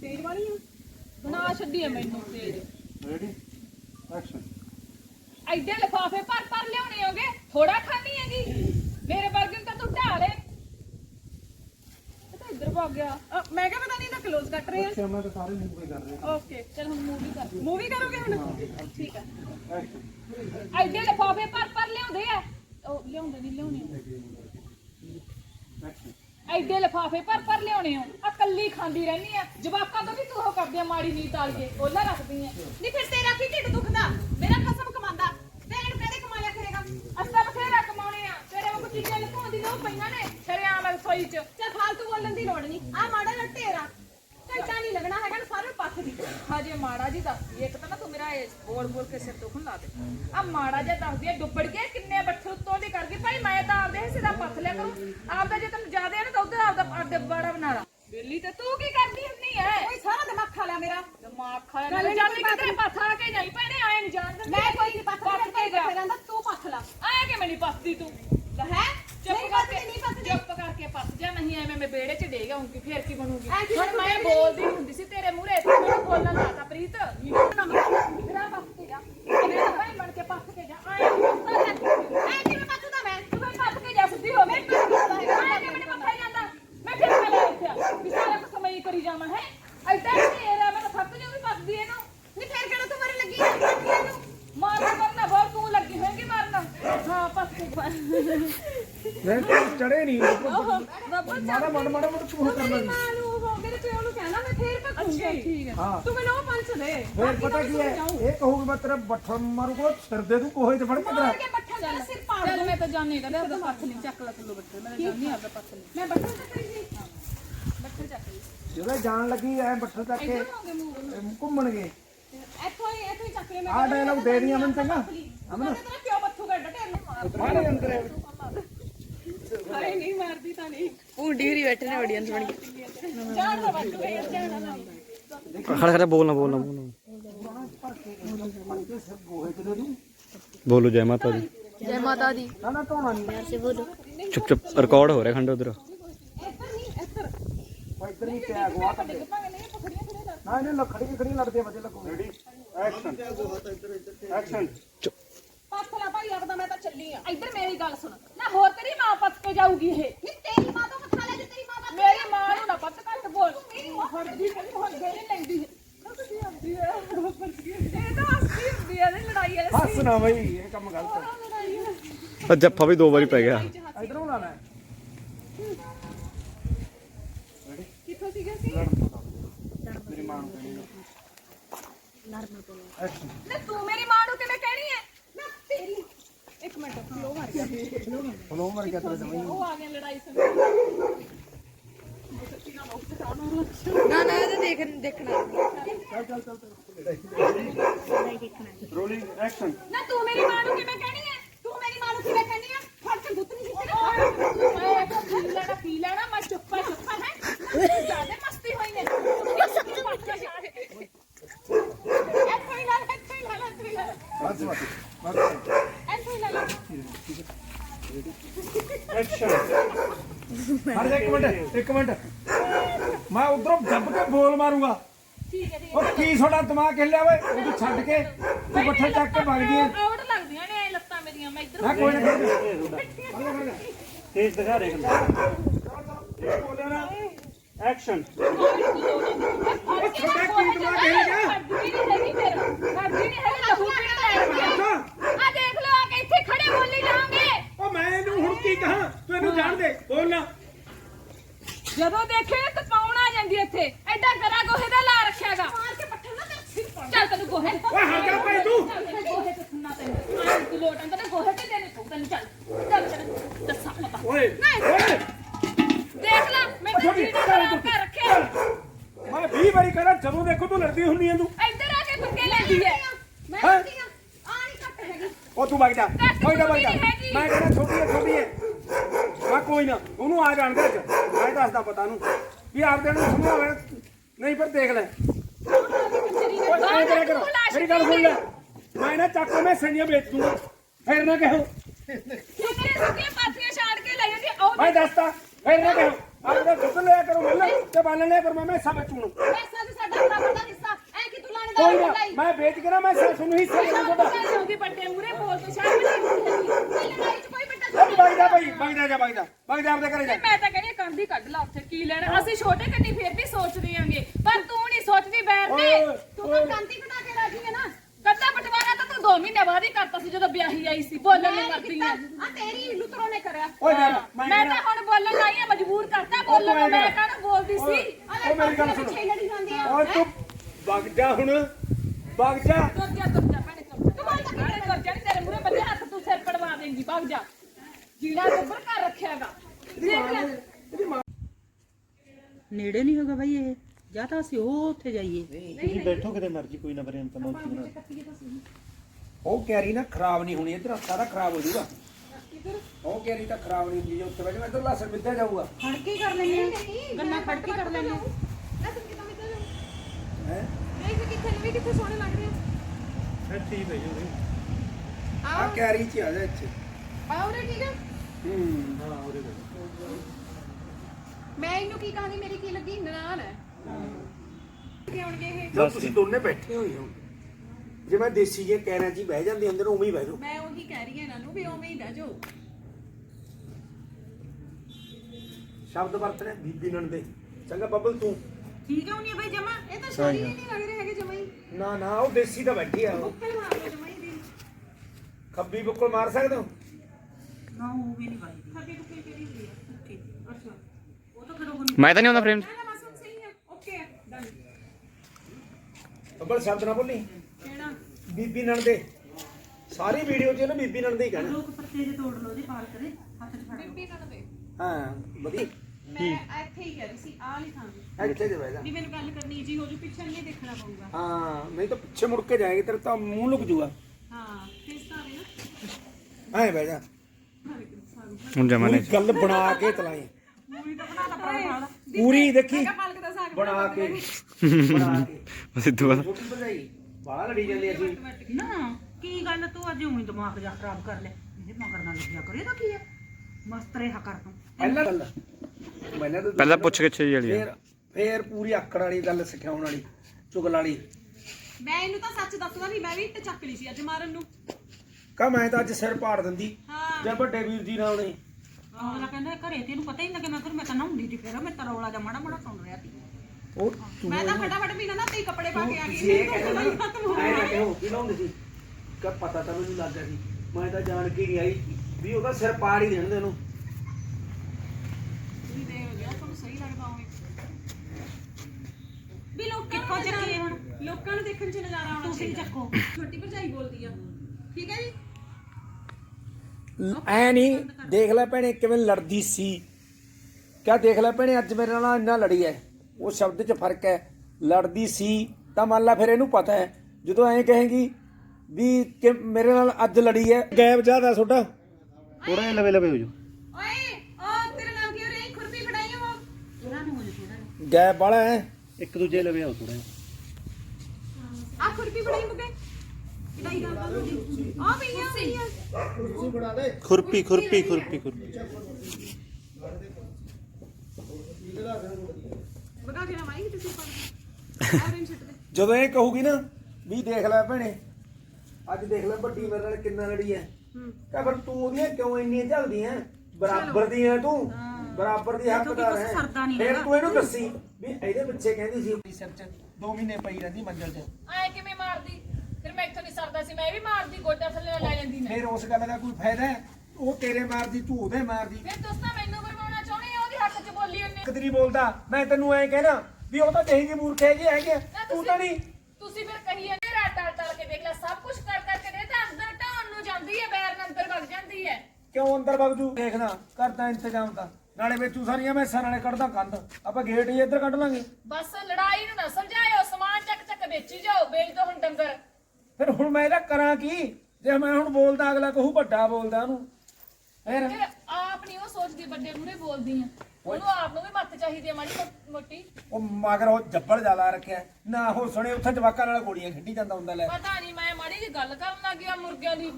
ਤੇਜ ਵਾਲੀ ਆ? ਬਣਾ ਛੱਡੀ ਐ ਮੈਨੂੰ ਸਟੇਜ ਰੈਡੀ ਐਡੇ ਲਿਫਾਫੇ ਭਰ ਭਰ ਲਿਆਉਣੇ ਹੋਗੇ ਥੋੜਾ ਖਾਣੀ ਹੈਗੀ? ਮੇਰੇ ਵਰਗੇ ਨੂੰ ਤਾਂ ਤੂੰ ਢਾਹ ਲੈ। ਇਹ ਤਾਂ ਇੱਧਰ ਭੱਗ ਗਿਆ। ਅ, ਮੈਂ ਕਿਹਾ ਪਤਾ ਨਹੀਂ ਤਾਂ ਕਲੋਜ਼ ਕੱਟ ਰਹੇ। ਆ ਮੈਂ ਤਾਂ ਸਾਰੇ ਮੂਵੀ ਕਰ ਰਹੇ। ਓਕੇ ਚਲ ਹੁਣ ਮੂਵੀ ਕਰ। ਮੂਵੀ ਕਰੋਗੇ ਹੁਣ? ਠੀਕ ਆ। ਐਕਸ਼ਨ ਐਡੇ ਲਿਫਾਫੇ ਭਰ ਭਰ ਲਿਆਉਂਦੇ ਆ। ਉਹ ਲਿਆਉਂਦੇ ਨਹੀਂ ਲਿਆਉਣੇ ਐਕਸ਼ਨ ਐਡੇ ਲਿਫਾਫੇ ਭਰ ਭਰ ਲਿਆਉਣੇ ਹੋ ਆ ਕੱਲੀ ਖਾਂਦੀ ਰਹਿਨੀ ਆ। ਜਵਾਕਾਂ ਤੋਂ ਵੀ ਤੂੰ ਉਹ ਕਰਦੀ ਆ ਮਾੜੀ ਨੀਤ ਆਲੀਏ ਉਹਲਾ ਰੱਖਦੀ ਆ। ਨਹੀਂ ਫਿਰ ਤੇਰਾ ਕੀ ਢਿੱਡ ਦੁਖਦਾ ਮੇਰਾ ਖਸਮ ਕਮਾਉਂਦਾ ਤੇਰੇ ਨੂੰ ਕਹਦੇ ਕਮਾ ਲਿਆ ਕਰੇਗਾ ਅਸਾਂ ਬਥੇਰਾ ਕਮਾਉਣੇ ਆ ਤੇਰੇ ਵਾਂਗੂ ਚੀਜ਼ਾਂ ਲੁਕਾਉਣ ਦੀ ਲੋੜ ਪਈਆਂ ਨੇ ਸ਼ਰਿਆਮ ਰਸੋਈ ਚ। ਚੱਲ ਫਾਲਤੂ ਬੋਲਣ ਦੀ ਲੋੜ ਨਹੀਂ। ਆ ਮਾੜਾ ਜਿਹਾ ਢੇਰਾ। ਘੰਟਾ ਨਹੀਂ ਲੱਗਣਾ ਹੈਗਾ ਨਾ ਸਾਰੇ ਪੱਥ ਦੀ। ਹਜੇ ਮਾੜਾ ਜੀ ਦੱਸਦੀ। ਇੱਕ ਤਾਂ ਨਾ ਤੂੰ ਮੇਰਾ ਇਹ ਬੋਲ ਬੋਲ ਕੇ ਸਿਰ ਦੁਖਣ ਲਾ ਦੇ। ਆ ਮਾੜਾ ਜਿਹਾ ਦੱਸਦੀ ਏ ਡੁੱਬੜ ਕੇ ਕਿੰਨੇ ਬੱਠਲ ਉੱਤੋਂ ਦੀ ਕਰ ਗਈ। ਭਾਈ ਮੈਂ ਤਾਂ ਆਪਦੇ ਹਿੱਸੇ ਦਾ ਪੱਥ ਲਿਆ ਕਰੂੰ। ਆਪਦਾ ਜੇ ਤੈਨੂੰ ਜ਼ਿਆਦਾ ਹੈ ਨਾ ਤਾਂ ਉਧਰ ਆਪਦਾ ਆਪਦੇ ਬੜਾ ਬਣਾ ਲਾ। ਬੇਲੀ ਤੇ ਤੂੰ ਕੀ ਕਰਦੀ ਹੁੰਨੀ ਐ? ਕੋਈ ਸਾਰਾ ਦਿਮਾਗ ਖਾ ਲਿਆ ਮੇਰਾ। ਦਿਮਾਗ ਗੱਲ ਨਾ ਨੀ ਜਾਂਦੀ ਕਿਤੇ ਪੱਥ ਆ ਕੇ ਜਾਈ। ਭੈਣੇ ਆਏ ਨਹੀਂ ਜਾਣ ਦਿੰਦੀ। ਮੈਂ ਕੋਈ ਨਹੀਂ ਪੱਥ ਪੱਥ ਕੇ ਜਾ ਰਹਿੰਦਾ ਤੂੰ ਪੱਥ ਲਾ ਆਏ ਕਿ ਮੈਨੂੰ ਪੱਥਦੀ ਤੂੰ ਹੈ ਚੁੱਪ ਨਹੀਂ ਕਰਕੇ ਪੱਥਦੀ ਨਹੀਂ ਪੱਥਦੀ ਚੁੱਪ ਕਰਕੇ ਪੱਥ ਜਾ ਨਹੀਂ ਐਵੇਂ ਮੈਂ ਬੇੜੇ ਚ ਡੇ ਜਾਊਂਗੀ ਫੇਰ ਕੀ ਬਣੂਗੀ ਐ ਕੀ ਹੁਣ ਤੂੰ ਮੈਂ ਬੇੜੇ ਚ ਬੋਲਦੀ ਹੁੰਦੀ ਸੀ ਤੇਰੇ ਮੂਹਰੇ ਤੂੰ ਮੈਨੂੰ ਬੋਲਣ ਲਾਤਾ ਪ੍ਰੀਤ ਮੇਰਾ ਪੱਥ ਕੇ ਜਾ ਮੇਰੇ ਭਾਈ ਬਣ ਕੇ ਪੱਥ ਕੇ ਜਾ ਆਏ ਐ ਕਿਵੇਂ ਪੱਥਦਾ ਮੈਂ ਤੂੰ ਮੈਨੂੰ ਪੱਥ ਕੇ ਜਾ ਸਿੱਧੀ ਹੋ ਮੈਂ ਆਏ ਕਿ ਮੈਨੂੰ ਪੱਥਾ ਜਾਂਦਾ ਮੈਂ ਫਿਰ ਕੇ ਲੈ ਇੱਥੇ ਵੀ ਸਾਰਾ ਕੁਝ ਸਮਝ ਕਰੀ ਜਾਵਾਂ ਹੈ ਐਡਾ ਤੇਰਾ ਮੈਂ ਤਾਂ ਥੱਕ ਜੂਗੀ ਪੱਥਦੀ ਇਹਨੂੰ ਨਹੀਂ ਫਿਰ ਕਿਹੜਾ ਤੂੰ ਮਰਨ ਲੱਗੀ ਹੈ ਪੱਥ ਇਹਨੂੰ ਮਾਰਨਾ ਮਰਨਾ ਬਹੁਤ ਤੂੰ ਲੱਗੀ ਹੋਏਗੀ ਮਾਰਨਾ ਹਾਂ ਪੱਥ ਕੇ ਨਹੀਂ ਚੜੇ ਨਹੀਂ ਓਹੋ ਰੱਬ ਮਾੜਾ ਮਾੜਾ ਮਾੜਾ ਮਾੜਾ ਤੂੰ ਕਰਨਾ ਮੇਰੀ ਮਾਂ ਨੂੰ ਉਹ ਮੇਰੇ ਪਿਓ ਨੂੰ ਕਹਿਣਾ ਮੈਂ ਫੇਰ ਪੱਥੂੰਗੀ ਠੀਕ ਹੈ ਹਾਂ ਤੂੰ ਮੈਨੂੰ ਉਹ ਪੰਚ ਦੇ ਫੇਰ ਪਤਾ ਕੀ ਹੈ ਇਹ ਕਹੂਗੀ ਮੈਂ ਤੇਰਾ ਬੱਠਾ ਮਾਰੂਗਾ ਸਿਰ ਦੇ ਦੂੰ ਕੋਹੇ ਤੇ ਫੜ ਕੇ ਤੇਰਾ ਮਾਰ ਕੇ ਬੱਠਾ ਦਾ ਸਿਰ ਪਾੜ ਚੱਲ ਮੈਂ ਤਾਂ ਜਾਣੀ ਕਦੇ ਆਪਦਾ ਪੱਥ ਨਹੀਂ ਚੱਕ ਲਾ ਥੱਲੋਂ ਬੱਠੇ ਮੈਂ ਤਾਂ ਜਾਣੀ ਆਪਦਾ ਪੱਥ ਨਹੀਂ ਮੈਂ ਬੱਠਾ ਚੱਕਰੀ ਸੀ ਬੱਠੇ ਚੱਕ ਲਈ ਜਦੋਂ ਜਾਣ ਲੱਗੀ ਐ ਬੱਠਾ ਚੱਕ ਕੇ ਹੋਗੇ ਮੂੰਹ ਇਹ ਘੁੰਮਣਗੇ ਇੱਥੋਂ ਹੀ ਇੱਥੋਂ ਹੀ ਚੱਕ ਲਿਆ ਮੈਂ ਆਹ ਡਾਇਲੌਗ ਦੇ ਦੀਆਂ ਮੈਨੂੰ ਚੰਗਾ ਅਮਨ ਤੇਰਾ ਪਿਓ ਪੱਥੂ ਗੱਡ ਢੇਰ ਨੂੰ ਮਾਰ ਅੰਦਰ ਹਾਏ ਨਹੀਂ ਮਾਰਦੀ ਤਾਂ ਨਹੀਂ ਭੂੰਡੀ ਹੋਰੀ ਬੈਠੇ ਨੇ ਆਡੀਅנס ਬਣ ਕੇ ਜਾਣ ਦਾ ਵੱਟ ਗਈ ਜਾਣ ਦਾ ਨਹੀਂ ਖੜਾ ਖੜਾ ਬੋਲਣਾ ਬੋਲਣਾ ਬੋਲਣਾ। ਬੋਲੋ ਜੈ ਮਾਤਾ ਦੀ। ਜੈ ਮਾਤਾ ਦੀ। ਨਾ ਨਾ ਧੋਣਾ ਨਹੀਂ ਸੇ ਬੋਲੋ ਚੁੱਪ ਚੁੱਪ ਰਿਕਾਰਡ ਹੋ ਰਿਹਾ ਖੰਡ ਉਧਰ। ਇੱਧਰ ਨਹੀਂ ਇੱਧਰ ਉਹ ਇੱਧਰ ਨਹੀਂ ਪਿਆ ਗਵਾ ਤਾਂ ਨਾ ਇਹਨੇ ਲੱਖੜੀ ਖੜੀ ਲੜਦੇ ਵਜੇ ਲੱਗੂ ਰੈਡੀ ਐਕਸ਼ਨ ਐਕਸ਼ਨ ਪੱਥ ਲਾ ਭਾਈ ਆਪਦਾ ਮੈਂ ਤਾਂ ਚੱਲੀ ਆ। ਇੱਧਰ ਮੇਰੀ ਗੱਲ ਸੁਣ। ਨਾ ਹੋਰ ਤੇਰੀ ਮਾਂ ਪੱਥ ਕੇ ਜਾਊਗੀ ਇਹ? ਨਹੀਂ ਤੇਰੀ ਮਾਂ ਤੋਂ ਪੱਥਾ ਲੈ ਜੇ ਤੇਰੀ ਮਾਂ ਪੱਥ ਮੇਰੀ ਮਾਂ ਨੂੰ ਨਾ ਪੱਥ ਘੱਟ ਬੋਲ। ਹੜਦੀ ਨਹੀਂ ਹੜਦੇ ਨਹੀਂ ਲੈਂਦੀ। ਹੈ ਇਹ ਤਾਂ ਹੱਸੀ ਹੁੰਦੀ ਆ ਇਹ ਲੜਾਈ ਵਾਲੇ ਹੱਸ ਨਾ ਬਈ ਇਹ ਕੰਮ ਗਲਤ ਹੈ ਆ। ਜੱਫਾ ਵੀ ਦੋ ਵਾਰੀ ਪੈ ਗਿਆ। ਇਧਰੋਂ ਲਾ ਲੈ। ਕਿੱਥੋਂ ਸੀਗਾ ਸੀ ਮੇਰੀ ਮਾਂ ਨੂੰ ਕਹਿੰਦੀ ਨਾ ਤੂੰ ਮੇਰੀ ਮਾਂ ਨੂੰ ਕਿਵੇਂ ਕਹਿਣੀ ਹੈ ਨਾ ਤੇਰੀ ਇੱਕ ਮਿੰਟ ਫਲੋ ਮਾਰ ਗਿਆ। ਫਲੋ ਮਰ ਗਿਆ ਤੇਰੇ ਜਮਾਈ। ਉਹ ਆ ਗਿਆ ਲੜਾਈ ਸੁਣ ਨਾ ਨਾ ਇਹ ਦੇਖ ਦੇਖਣਾ। ਰੋਲਿੰਗ ਐਕਸ਼ਨ ਨਾ ਤੂੰ ਮੇਰੀ ਮਾਂ ਨੂੰ ਕਿਵੇਂ ਕਹਿਣੀ ਹੈ ਤੂੰ ਮੇਰੀ ਮਾਂ ਨੂੰ ਕਿਵੇਂ ਕਹਿਣੀ ਹੈ ਫੜ ਕੇ ਗੁੱਤ ਨਹੀਂ ਦਿੱਤੀ ਨਾ। ਪੀ ਲੈਣਾ ਪੀ ਲੈਣਾ ਮੈਂ ਚੁੱਪਾ ਚੁੱਪਾ ਹੈ। ਜ਼ਿਆਦਾ ਮਸਤੀ ਹੋਈ ਨੇ ਇੱਥੇ ਹੀ ਲਾ ਲੈ, ਇੱਥੇ ਹੀ ਲਾ ਲੈ, ਇੱਥੇ ਹੀ ਲਾ ਲੈ। ਬਸ ਬਸ ਬਸ ਇੱਥੇ ਹੀ ਲਾ ਲੈ। ਐਕਸ਼ਨ ਹਰ ਇੱਕ ਮਿੰਟ ਇੱਕ ਮਿੰਟ। ਮੈਂ ਉਧਰੋਂ ਦੱਬ ਕੇ ਬੋਲ ਮਾਰੂੰਗਾ। ਠੀਕ ਹੈ ਠੀਕ ਉਹ ਕੀ ਤੁਹਾਡਾ ਦਿਮਾਗ ਹਿੱਲਿਆ ਓਏ? ਉਹ ਤੂੰ ਛੱਡ ਕੇ ਤੂੰ ਬੱਠੇ ਚੱਕ ਕੇ ਵਗ ਜੀ ਆਊਟ ਲੱਗਦੀਆਂ ਨੇ ਇਹ ਲੱਤਾਂ ਮੇਰੀਆਂ ਮੈਂ ਇੱਧਰ ਨਾ ਕੋਈ ਨਾ ਕੋਈ ਤੇਜ਼ ਦਿਖਾ ਬੋਲਿਆ ਨਾ ਐਕਸ਼ਨ ਉਹ ਛੋਟਾ ਕੀ ਦਿਮਾਗ ਹਿੱਲ ਗਿਆ? ਹੱਡੀ ਨਹੀਂ ਹੈਗੀ ਫਿਰ ਹੱਡੀ ਨਹੀਂ ਹੈਗੀ ਲਹੂ ਪੀਣਾ ਲੈ ਆ ਦੇਖ ਲਓ ਆ ਕੇ ਇੱਥੇ ਖੜੇ ਬੋਲੀ ਜਾਓਗੇ। ਉਹ ਮੈਂ ਇਹਨੂੰ ਹੁਣ ਕੀ ਕਹਾਂ? ਤੂੰ ਇਹਨੂੰ ਜਾਣ ਦੇ। ਬੋਲ ਨਾ। ਜਦੋਂ ਦੇਖੇ ਤਾਂ ਕੌਣ ਆ ਜਾਂਦੀ ਇੱਥੇ? ਐਡਾ ਗਰਾ ਗੋਹੇ ਦਾ ਲਾ ਰੱਖਿਆਗਾ। ਮਾਰ ਕੇ ਪੱਠੇ ਨਾ ਤੇ ਸਿਰ ਪਾ ਚੱਲ ਤੈਨੂੰ ਗੋਹੇ ਓਏ ਹਟ ਜਾ ਭਾਈ ਤੂੰ। ਚੱਲ ਗੋਹੇ ਤੇ ਸੁਣਨਾ ਤੈਨੂੰ। ਆਹ ਤੂੰ ਲੋਟਾਂ ਤੇ ਗੋਹੇ ਤੇ ਦੇਣੇ ਤੂੰ ਤੈਨੂੰ ਚੱਲ। ਚੱਲ ਤੈਨੂੰ ਦੱਸਾਂ ਪਤਾ ਓਏ ਓਏ। ਦੇਖ ਲੈ ਮੈਂ ਤਾਂ ਛੋਟੀ, ਜੀ ਚੱਲ ਦਾ ਤੂੰ। ਕਰ ਰੱਖਿਆ। ਮੈਂ 20 ਵਾਰੀ ਕਹਾਂ ਜਦੋਂ ਦੇਖੋ ਤੂੰ ਲੜਦੀ ਹੁੰਨੀ ਐ ਤੂੰ। ਇੱਧਰ ਆ ਕੇ ਪੰਗੇ ਲੈਂਦੀ ਹੈ। ਮੈਂ ਆ ਨਹੀਂ ਘੱਟ ਹੈਗੀ। ਉਹ ਤੂੰ ਵਗ ਜਾ। ਨਾ ਵਗ ਜਾ। ਨਹੀਂ ਹੈਗੀ। ਮੈਂ ਕਹਿੰਦਾ ਛੋਟੀ ਐ ਛੋਟੀ ਐ ਮੈਂ ਕੋਈ ਨਾ ਉਹਨੂੰ ਆ ਜਾਣ ਦੇ ਅੱਜ ਮੈਂ ਦੱਸਦਾ ਪਤਾ ਨੂੰ ਵੀ ਆਪਦੇ ਨੂੰ ਸਮਝਾਵੇ ਨਹੀਂ ਪਰ ਦੇਖ ਲੈ। ਓਏ ਐਂ ਕਰਿਆ ਕਰੋ ਮੇਰੀ ਗੱਲ ਸੁਣ ਲੈ। ਮੈਂ ਨਾ ਚੱਕ ਮੈਂ ਸੰਨੀਆਂ ਵੇਚ ਦੂੰਗਾ ਫਿਰ ਨਾ ਕਹੋ। ਮੈਂ ਦੱਸਦਾ ਫਿਰ ਨਾ ਕਹੋ। ਆਪਦਾ ਦੁੱਧ ਲਿਆ ਕਰੋ ਮੁੱਲ ਤੇ ਬਾਲਣ ਕਰੋ ਮੈਂ ਸਭ ਚੂਣ ਦਾ ਕੋਈ ਨਾ ਮੈਂ ਵੇਚ ਕੇ ਨਾ ਮੈਂ ਸੱਸ ਨੂੰ ਹਿੱਸਾ ਦੇਣਾ ਤੁਹਾਡਾ। ਵਗ ਜਾ ਭਾਈ ਵਗ ਜਾ ਵਗ ਵਗ ਜਾ ਆਪਦੇ ਘਰੇ ਜਾ। ਮੈਂ ਤਾਂ ਕਹਿੰਦੀ ਕੰਨ ਦੀ ਕੱਢ ਲਾ ਉੱਥੇ ਕੀ ਲੈਣਾ। ਅਸੀਂ ਛੋਟੇ ਕੰਨੀ ਫੇਰ ਵੀ ਸੋਚਦੇ ਆਂਗੇ। ਪਰ ਤੂੰ ਨਹੀਂ ਸੋਚਦੀ ਬੈਰ ਨੇ ਤੂੰ ਤਾਂ ਕਾਂਤੀ ਬਣਾ ਕੇ ਰਾਜੀ ਹੈ ਨਾ। ਕੱਦਾ ਬਟਵਾਰਾ ਤਾਂ ਤੂੰ 2 ਮਹੀਨੇ ਬਾਅਦ ਹੀ ਕਰਤਾ ਸੀ ਜਦੋਂ ਵਿਆਹੀ ਆਈ ਸੀ। ਬੋਲਣ ਨਹੀਂ ਕਰਦੀ ਆ। ਆ ਤੇਰੀ ਲੁਤਰੋ ਨੇ ਕਰਿਆ। ਓਏ ਜਾ ਮੈਂ ਤਾਂ ਹੁਣ ਬੋਲਣ ਆਈ ਆ ਮਜਬੂਰ ਕਰਤਾ ਬੋਲਣ ਨੂੰ। ਮੈਂ ਕਾਹਨੂੰ ਬੋਲਦੀ ਸੀ? ਓਏ ਮੇਰੀ ਗੱਲ ਸੁਣ। ਓਏ ਤੂੰ ਵਗ ਜਾ ਹੁਣ। ਵਗ ਜਾ। ਤੁਰ ਜਾ ਤੁਰ ਜਾ ਭੈਣੇ ਤੁਰ ਜਾ। ਤੂੰ ਤੁਰ ਜਾ ਤੇਰੇ ਮੂਰੇ ਬੰਦੇ ਹੱਥ ਤੂੰ ਸਿਰ ਪੜਵਾ ਦੇਂਗੀ। ਭੱਗ ਜਾ। ਜੀਣਾ ਗੱਬਰ ਕਰ ਰੱਖਿਆਗਾ ਦੇਖ ਲੈ। ਨੇੜੇ ਨਹੀਂ ਹੋਗਾ ਬਾਈ ਇਹ। ਜਾਂ ਤਾਂ ਅਸੀਂ ਉਹ ਉੱਥੇ ਜਾਈਏ। ਤੁਸੀਂ ਬੈਠੋ ਕਿਤੇ ਮਰਜ਼ੀ ਕੋਈ ਨਾ ਬਰੇ ਤਾਂ ਮੈਂ ਉੱਥੇ ਬਣਾ ਉਹ ਕੈਰੀ ਨਾ ਖਰਾਬ ਨਹੀਂ ਹੋਣੀ ਇਧਰ ਸਾਰਾ ਖਰਾਬ ਹੋ ਜਾਊਗਾ। ਉਹ ਕੈਰੀ ਤਾਂ ਖਰਾਬ ਨਹੀਂ ਹੁੰਦੀ ਜੇ ਉੱਥੇ ਬੈਠੇ ਇਧਰ ਲਾਸਰ ਮਿੱਧਾ ਜਾਊਗਾ। ਖੜਕੀ ਕਰ ਆ। ਗੱਲਾਂ ਖੜਕੀ ਕਰ ਨਾ ਤੂੰ ਕਿਦਾਂ ਮਿੱਤਰ ਹੈ? ਦੇਖ ਕਿੱਥੇ ਨੂੰ ਵੀ ਕਿੱਥੇ ਸੋਹਣੇ ਲੱਗ ਰਹੇ ਆ। ਠੀਕ ਹੈ ਜੀ। ਆ ਕੈਰੀ ਚ ਆ ਜਾ ਇੱਥੇ। ਆ ਉਰੇ ਠੀਕ ਆ। ਹੂੰ ਹਾਂ ਉਹਦੇ ਮੈਂ ਇਹਨੂੰ ਕੀ ਕਹਾਂਗੀ ਮੇਰੀ ਕੀ ਲੱਗੀ ਨਨਾਣ ਹੈ। ਕਿ ਆਉਣਗੇ ਇਹ? ਜਦ ਤੁਸੀਂ ਦੋਨੇ ਬੈਠੇ ਹੋਏ ਹੋ। ਜੇ ਮੈਂ ਦੇਸੀ ਜੇ ਕਹਿਣਾ ਜੀ ਬਹਿ ਜਾਂਦੇ ਅੰਦਰ ਉਵੇਂ ਹੀ ਬਹਿ ਜਾਓ। ਮੈਂ ਉਹੀ ਕਹਿ ਰਹੀ ਹਾਂ ਇਹਨਾਂ ਨੂੰ ਵੀ ਉਵੇਂ ਹੀ ਬਹਿ ਜਾਓ। ਸ਼ਬਦ ਵਰਤਨੇ ਬੀਬੀ ਨਣ ਦੇ। ਚੰਗਾ ਬੱਬਲ ਤੂੰ? ਠੀਕ ਆਉਣੀ ਬਾਈ ਜਮਾ? ਇਹ ਤਾਂ ਸ਼ਾਰੀ ਨਹੀਂ ਲੱਗ ਰਹੇ ਹੈਗੇ ਜਮਾਈ ਨਾ ਨਾ ਉਹ ਦੇਸੀ ਤਾਂ ਬੈਠੀ ਆ। ਉਹ। ਬੁੱਕਲ ਮਾਰ ਲਓ ਜਮਾਈ ਦੀ ਖੱਬੀ ਬੁੱਕਲ ਮਾਰ ਸਕਦੇ ਹੋ? ਨਾ ਉਹ ਵੀ ਨਹੀਂ ਬਾਈ ਖੱਬੀ ਬੁੱਕਲ ਕਿਹੜੀ ਹੁੰਦੀ ਹੈ ਠੀਕ ਅੱਛਾ ਉਹ ਤਾਂ ਫਿਰ ਉਹ ਮੈਂ ਤਾਂ ਨਹੀਂ ਆਉਂਦਾ ਫਰੇਮ ਬੱਬਲ ਸ਼ਬਦ ਨਾ ਬੋਲੀ ਕਿਹੜਾ? ਬੀਬੀ ਨਣ ਦੇ। ਸਾਰੀ ਵੀਡੀਓ 'ਚ ਨਾ ਬੀਬੀ ਨਣ ਦੇ ਹੀ ਕਹਿਣਾ। ਲੋਕ ਪੱਤੇ ਜੇ ਤੋੜ ਲਓ ਉਹਦੇ ਪਾਲ ਕਰੇ ਹੱਥ 'ਚ ਫੜ। ਲਓ ਬੀਬੀ ਨਾਲ ਦੇ। ਹਾਂ ਵਧੀਆ। ਮੈਂ ਇੱਥੇ ਹੀ ਕਹਿ ਰਹੀ ਸੀ ਆ ਲਈ ਥਾਂ। ਇੱਥੇ ਜੇ ਬਹਿ ਜਾ। ਵੀ ਮੈਨੂੰ ਗੱਲ ਕਰਨੀ ਜੀ ਹੋ ਜੂ ਪਿੱਛੇ ਨਹੀਂ ਦੇਖਣਾ ਪਊਗਾ। ਹਾਂ ਨਹੀਂ ਤਾਂ ਪਿੱਛੇ ਮੁੜ ਕੇ ਜਾਏਗੀ ਤੇਰੇ ਤਾਂ ਮੂੰਹ ਲੁਕ ਜੂਗਾ। ਹਾਂ ਕਿਸ ਤਰ੍ਹਾਂ ਦੇ ਨਾ। ਐਂ ਬਹਿ ਜਾ। ਹੁਣ ਜਮਾਨੇ ਗੱਲ ਬਣਾ ਕੇ ਤਾਂ ਤਾ ਪੜਾ ਪੂਰੀ ਦੇਖੀ। ਪਾਲਕ ਦਾ ਸਾਗ ਬਣਾ ਕੇ ਬਣਾ ਕੇ। ਸਿੱਧੂ ਵਾਲਾ ਛੋਟੀ ਭਜਾਈ। ਬਾਹਰ ਲੜੀ ਜਾਂਦੀ ਅਸੀਂ। ਨਾ ਕੀ ਗੱਲ ਤੂੰ ਅੱਜ ਉਵੇਂ ਦਿਮਾਗ ਜਾ ਖਰਾਬ ਕਰ ਲੈ ਇਹਦੇ ਮਗਰ ਨਾਲ ਲੱਗਿਆ ਕਰੇ। ਤਾਂ ਕੀ ਹੈ ਮਸਤ ਰਿਹਾ ਕਰ ਤੂੰ। ਪਹਿਲਾਂ ਗੱਲ। ਪਹਿਲਾਂ ਤਾਂ ਪਹਿਲਾਂ ਪੁੱਛ ਕੇ ਛੇ ਵਾਲੀ ਫੇਰ ਫੇਰ ਪੂਰੀ ਆਕੜ ਵਾਲੀ ਗੱਲ ਸਿਖਾਉਣ ਵਾਲੀ ਚੁਗਲ ਵਾਲੀ। ਮੈਂ ਇਹਨੂੰ ਤਾਂ ਸੱਚ ਦੱਸਦਾ ਵੀ ਮੈਂ ਵੀ ਇੱਟ ਚੱਕ ਲਈ ਸੀ ਅੱਜ ਮਾਰਨ ਨੂੰ। ਕਾ ਮੈਂ ਤਾਂ ਅੱਜ ਸਿਰ ਪਾੜ ਦਿੰਦੀ। ਹਾਂ। ਜੇ ਵੱਡੇ ਵੀਰ ਜੀ ਨਾਲ ਨਹੀਂ। ਅਗਲਾ ਕਹਿੰਦਾ ਘਰੇ ਤੈਨੂੰ ਪਤਾ ਹੀ ਨਹੀਂ ਲੱਗਿਆ। ਮੈਂ ਕਰ ਮੈਂ ਤਾਂ ਨਹਾਉਂਦੀ ਸੀ ਫਿਰ। ਮੈਂ ਤਾਂ ਰੌਲਾ ਜਾ ਮਾੜਾ ਮਾੜਾ ਸੁਣ ਰਿਹਾ ਸੀ। ਉਹ ਤੂੰ ਮੈਂ ਤਾਂ ਫਟਾਫਟ ਵੀ ਨਾ ਤੇ ਕੱਪੜੇ ਪਾ ਕੇ ਆ ਗਈ। ਜੇ ਕਹਿੰਦੇ ਨਾ ਐ ਨਾ ਕਿਉਂ ਕੀ ਲਾਉਂਦੇ ਸੀ? ਕਿ ਪਤਾ ਤਾਂ ਮੈਨੂੰ ਲੱਗ ਗਿਆ ਸੀ। ਮੈਂ ਤਾਂ ਜਾਣ ਕੇ ਨਹੀਂ ਆਈ ਵੀ ਉਹਦਾ ਸਿਰ ਪਾੜ ਹੀ ਦੇਣ ਦੇ ਉਹਨੂੰ। ਵੀ ਦੇ ਹੋ ਗਿਆ? ਤੁਹਾਨੂੰ ਸਹੀ ਲੱਗਦਾ ਹੋਵੇ। ਵੀ ਲੋਕਾਂ ਕਿੱਥੋਂ ਚੱਕੀਏ ਹੁਣ? ਲੋਕਾਂ ਨੂੰ ਦੇਖਣ ਚ ਨਜ਼ਾਰਾ ਆਉਣਾ ਤੁਸੀਂ ਚੱਕੋ। ਛੋਟੀ ਭਰਜਾਈ ਬੋਲਦੀ ਆ। ਠੀਕ ਹੈ ਜੀ? ਐ ਨਹੀਂ ਦੇਖ ਲੈ ਭੈਣੇ ਕਿਵੇਂ ਲੜਦੀ ਸੀ। ਕਿਆ ਦੇਖ ਲੈ ਭੈਣੇ ਅੱਜ ਮੇਰੇ ਨਾਲ ਇੰਨਾ ਲੜੀ ਐ। ਉਹ ਸ਼ਬਦ 'ਚ ਫ਼ਰਕ ਹੈ ਲੜਦੀ ਸੀ ਤਾਂ ਮੰਨ ਲੈ ਫਿਰ ਇਹਨੂੰ ਪਤਾ ਹੈ ਜਦੋਂ ਐਂ ਕਹੇਗੀ ਵੀ ਕਿ ਮੇਰੇ ਨਾਲ ਅੱਜ ਲੜੀ ਐ। ਗਾਇਬ ਜ਼ਿਆਦਾ ਤੁਹਾਡਾ। ਥੋੜਾ ਜਿਹਾ ਲਵੇ ਲਵੇ ਹੋ ਜਾ ਓਏ ਉਹ ਤੇਰਾ ਨਾਮ ਕੀ ਹੋ ਰਿਹਾ? ਖੁਰਪੀ ਫੜਾਈ ਉਹ। ਉਹਨਾਂ ਨੂੰ ਹੋ ਜਾ ਥੋੜਾ ਗਾਇਬ ਵਾਲਾ ਹੈ ਇੱਕ ਦੂਜੇ ਲਵੇ ਆਓ ਥੋੜਾ ਆ ਖੁਰਪੀ ਫੜਾਈ ਮੁਕੇ। ਆ ਪਈਆਂ ਪਈਆਂ ਖੁਰਪੀ ਖੁਰਪੀ ਖੁਰਪੀ ਖੁਰਪੀ ਬਗਾ ਕੇ ਨਾ ਮਾਈ ਤੁਸੀਂ ਪਾ ਆਰੇਂਜ ਛੱਡ ਦੇ ਜਦੋਂ ਇਹ ਕਹੂਗੀ ਨਾ ਵੀ ਦੇਖ ਲੈ ਭੈਣੇ ਅੱਜ ਦੇਖ ਲੈ ਵੱਡੀ ਮੇਰੇ ਨਾਲ ਕਿੰਨਾ ਲੜੀ ਐ। ਕਹ ਫਿਰ ਤੂੰ ਉਹਦੀਆਂ ਕਿਉਂ ਇੰਨੀਆਂ ਝਲਦੀਆਂ? ਬਰਾਬਰ ਦੀ ਐ ਤੂੰ। ਬਰਾਬਰ ਦੀ ਹੱਕਦਾਰ ਹੈ ਸਰਦਾ ਨਹੀਂ ਫਿਰ। ਤੂੰ ਇਹਨੂੰ ਦੱਸੀ ਵੀ ਇਹਦੇ ਪਿੱਛੇ ਕਹਿੰਦੀ ਸੀ ਸਿਰ 'ਚ 2 ਮਹੀਨੇ ਪਈ ਰਹਿੰਦੀ ਮੰਜ਼ਲ 'ਚ। ਐ ਕਿਵੇਂ ਮਾਰਦੀ? ਫਿਰ ਮੈਂ ਇੱਥੋਂ ਨਹੀਂ ਸਰਦਾ ਸੀ ਮੈਂ ਵੀ ਮਾਰਦੀ ਗੋਡਾ ਥੱਲੇ ਨਾਲ ਲੈ ਜਾਂਦੀ ਮੈਂ। ਫਿਰ ਉਸ ਗੱਲ ਦਾ ਕੋਈ ਫਾਇਦਾ ਹੈ? ਉਹ ਤੇਰੇ ਮਾਰਦੀ ਤੂੰ ਉਹਦੇ ਮਾਰਦੀ। ਫਿਰ ਤੁਸੀਂ ਤਾਂ ਮੈਨੂੰ ਕਰਵਾਉਣਾ ਚਾਹੁੰਦੇ ਹੋ ਉਹਦੀ ਹੱਕ 'ਚ ਬੋਲੀ ਉਹਨੇ। ਕਦਰੀ ਬੋਲਦਾ ਮੈਂ ਤੈਨੂੰ ਐਂ ਕਹਿਣਾ ਵੀ ਉਹ ਤਾਂ ਜਿਹੀ ਜੀ ਮੂਰਖ ਹੈਗੀ ਹੈਗੀ ਆ, ਨਾ ਤੂੰ ਤੁਸੀਂ- ਤਾਂ ਨਹੀਂ। ਤੁਸੀਂ ਫਿਰ ਕਹੀ ਜਾਂਦੇ ਰਾਤ ਟਾਲ ਟਾਲ ਕੇ ਦੇਖ ਲੈ ਸਭ ਕੁਝ ਕਰ ਕਰਕੇ ਦੇ ਤਾਂ ਅੰਦਰ ਢਾਉਣ ਨੂੰ ਜਾਂਦੀ ਹੈ ਬੈਰ ਨੂੰ ਅੰਦਰ ਵਗ ਜਾਂਦੀ ਹੈ। ਕਿਉਂ ਅੰਦਰ ਵਗ ਜੂ? ਦੇਖਦਾ ਕਰਦਾ ਇੰਤਜ਼ਾਮ ਤਾਂ। ਨਾਲੇ ਵਿੱਚ ਸਾਰੀਆਂ ਮੈਸਾਂ ਨਾਲੇ ਕੱਢਦਾ ਕੰਧ। ਆਪਾਂ ਗੇਟ ਹੀ ਇੱਧਰ ਕੱਢ ਲਾਂਗੇ। ਬਸ ਲੜਾਈ ਨੂੰ ਨਾ ਸਮਝਾਇਓ ਸਮਾਨ ਚੱਕ ਚੱਕ ਵੇਚੀ ਜਾਓ ਵੇਚ ਦੋ ਹੁਣ ਡੰਗਰ। ਫਿਰ ਹੁਣ ਮੈਂ ਇਹਦਾ ਕਰਾਂ ਕੀ? ਜੇ ਮੈਂ ਹੁਣ ਬੋਲਦਾ ਅਗਲਾ ਕਹੂ ਵੱਡਾ ਬੋਲਦਾ ਉਹਨੂੰ। ਫਿਰ? ਫਿਰ ਆਪ ਨਹੀਂ ਉਹ ਸੋਚਦੀ ਵੱਡੇ ਮੂਹਰੇ ਬੋਲਦੀ ਆ। ਉਹਨੂੰ ਆਪ ਨੂੰ ਵੀ ਮੱਤ ਚਾਹੀਦੀ ਹੈ ਮਾੜੀ ਮੋ- ਮੋਟੀ। ਉਹ ਮਗਰ ਉਹ ਜੱਬਲ ਜ਼ਿਆਦਾ ਰੱਖਿਆ। ਨਾ ਉਹ ਸੁਣੇ ਉੱਥੇ ਜਵਾਕਾਂ ਨਾਲ ਗੋਲੀਆਂ ਖੇਡੀ ਜਾਂਦਾ ਹੁੰਦਾ ਲੈ। ਪਤਾ ਨਹੀਂ ਮੈਂ ਮਾੜੀ ਜੀ ਗੱਲ ਕਰਨ ਲੱਗ ਗਿਆ ਮੁਰਗਿਆਂ ਦੀ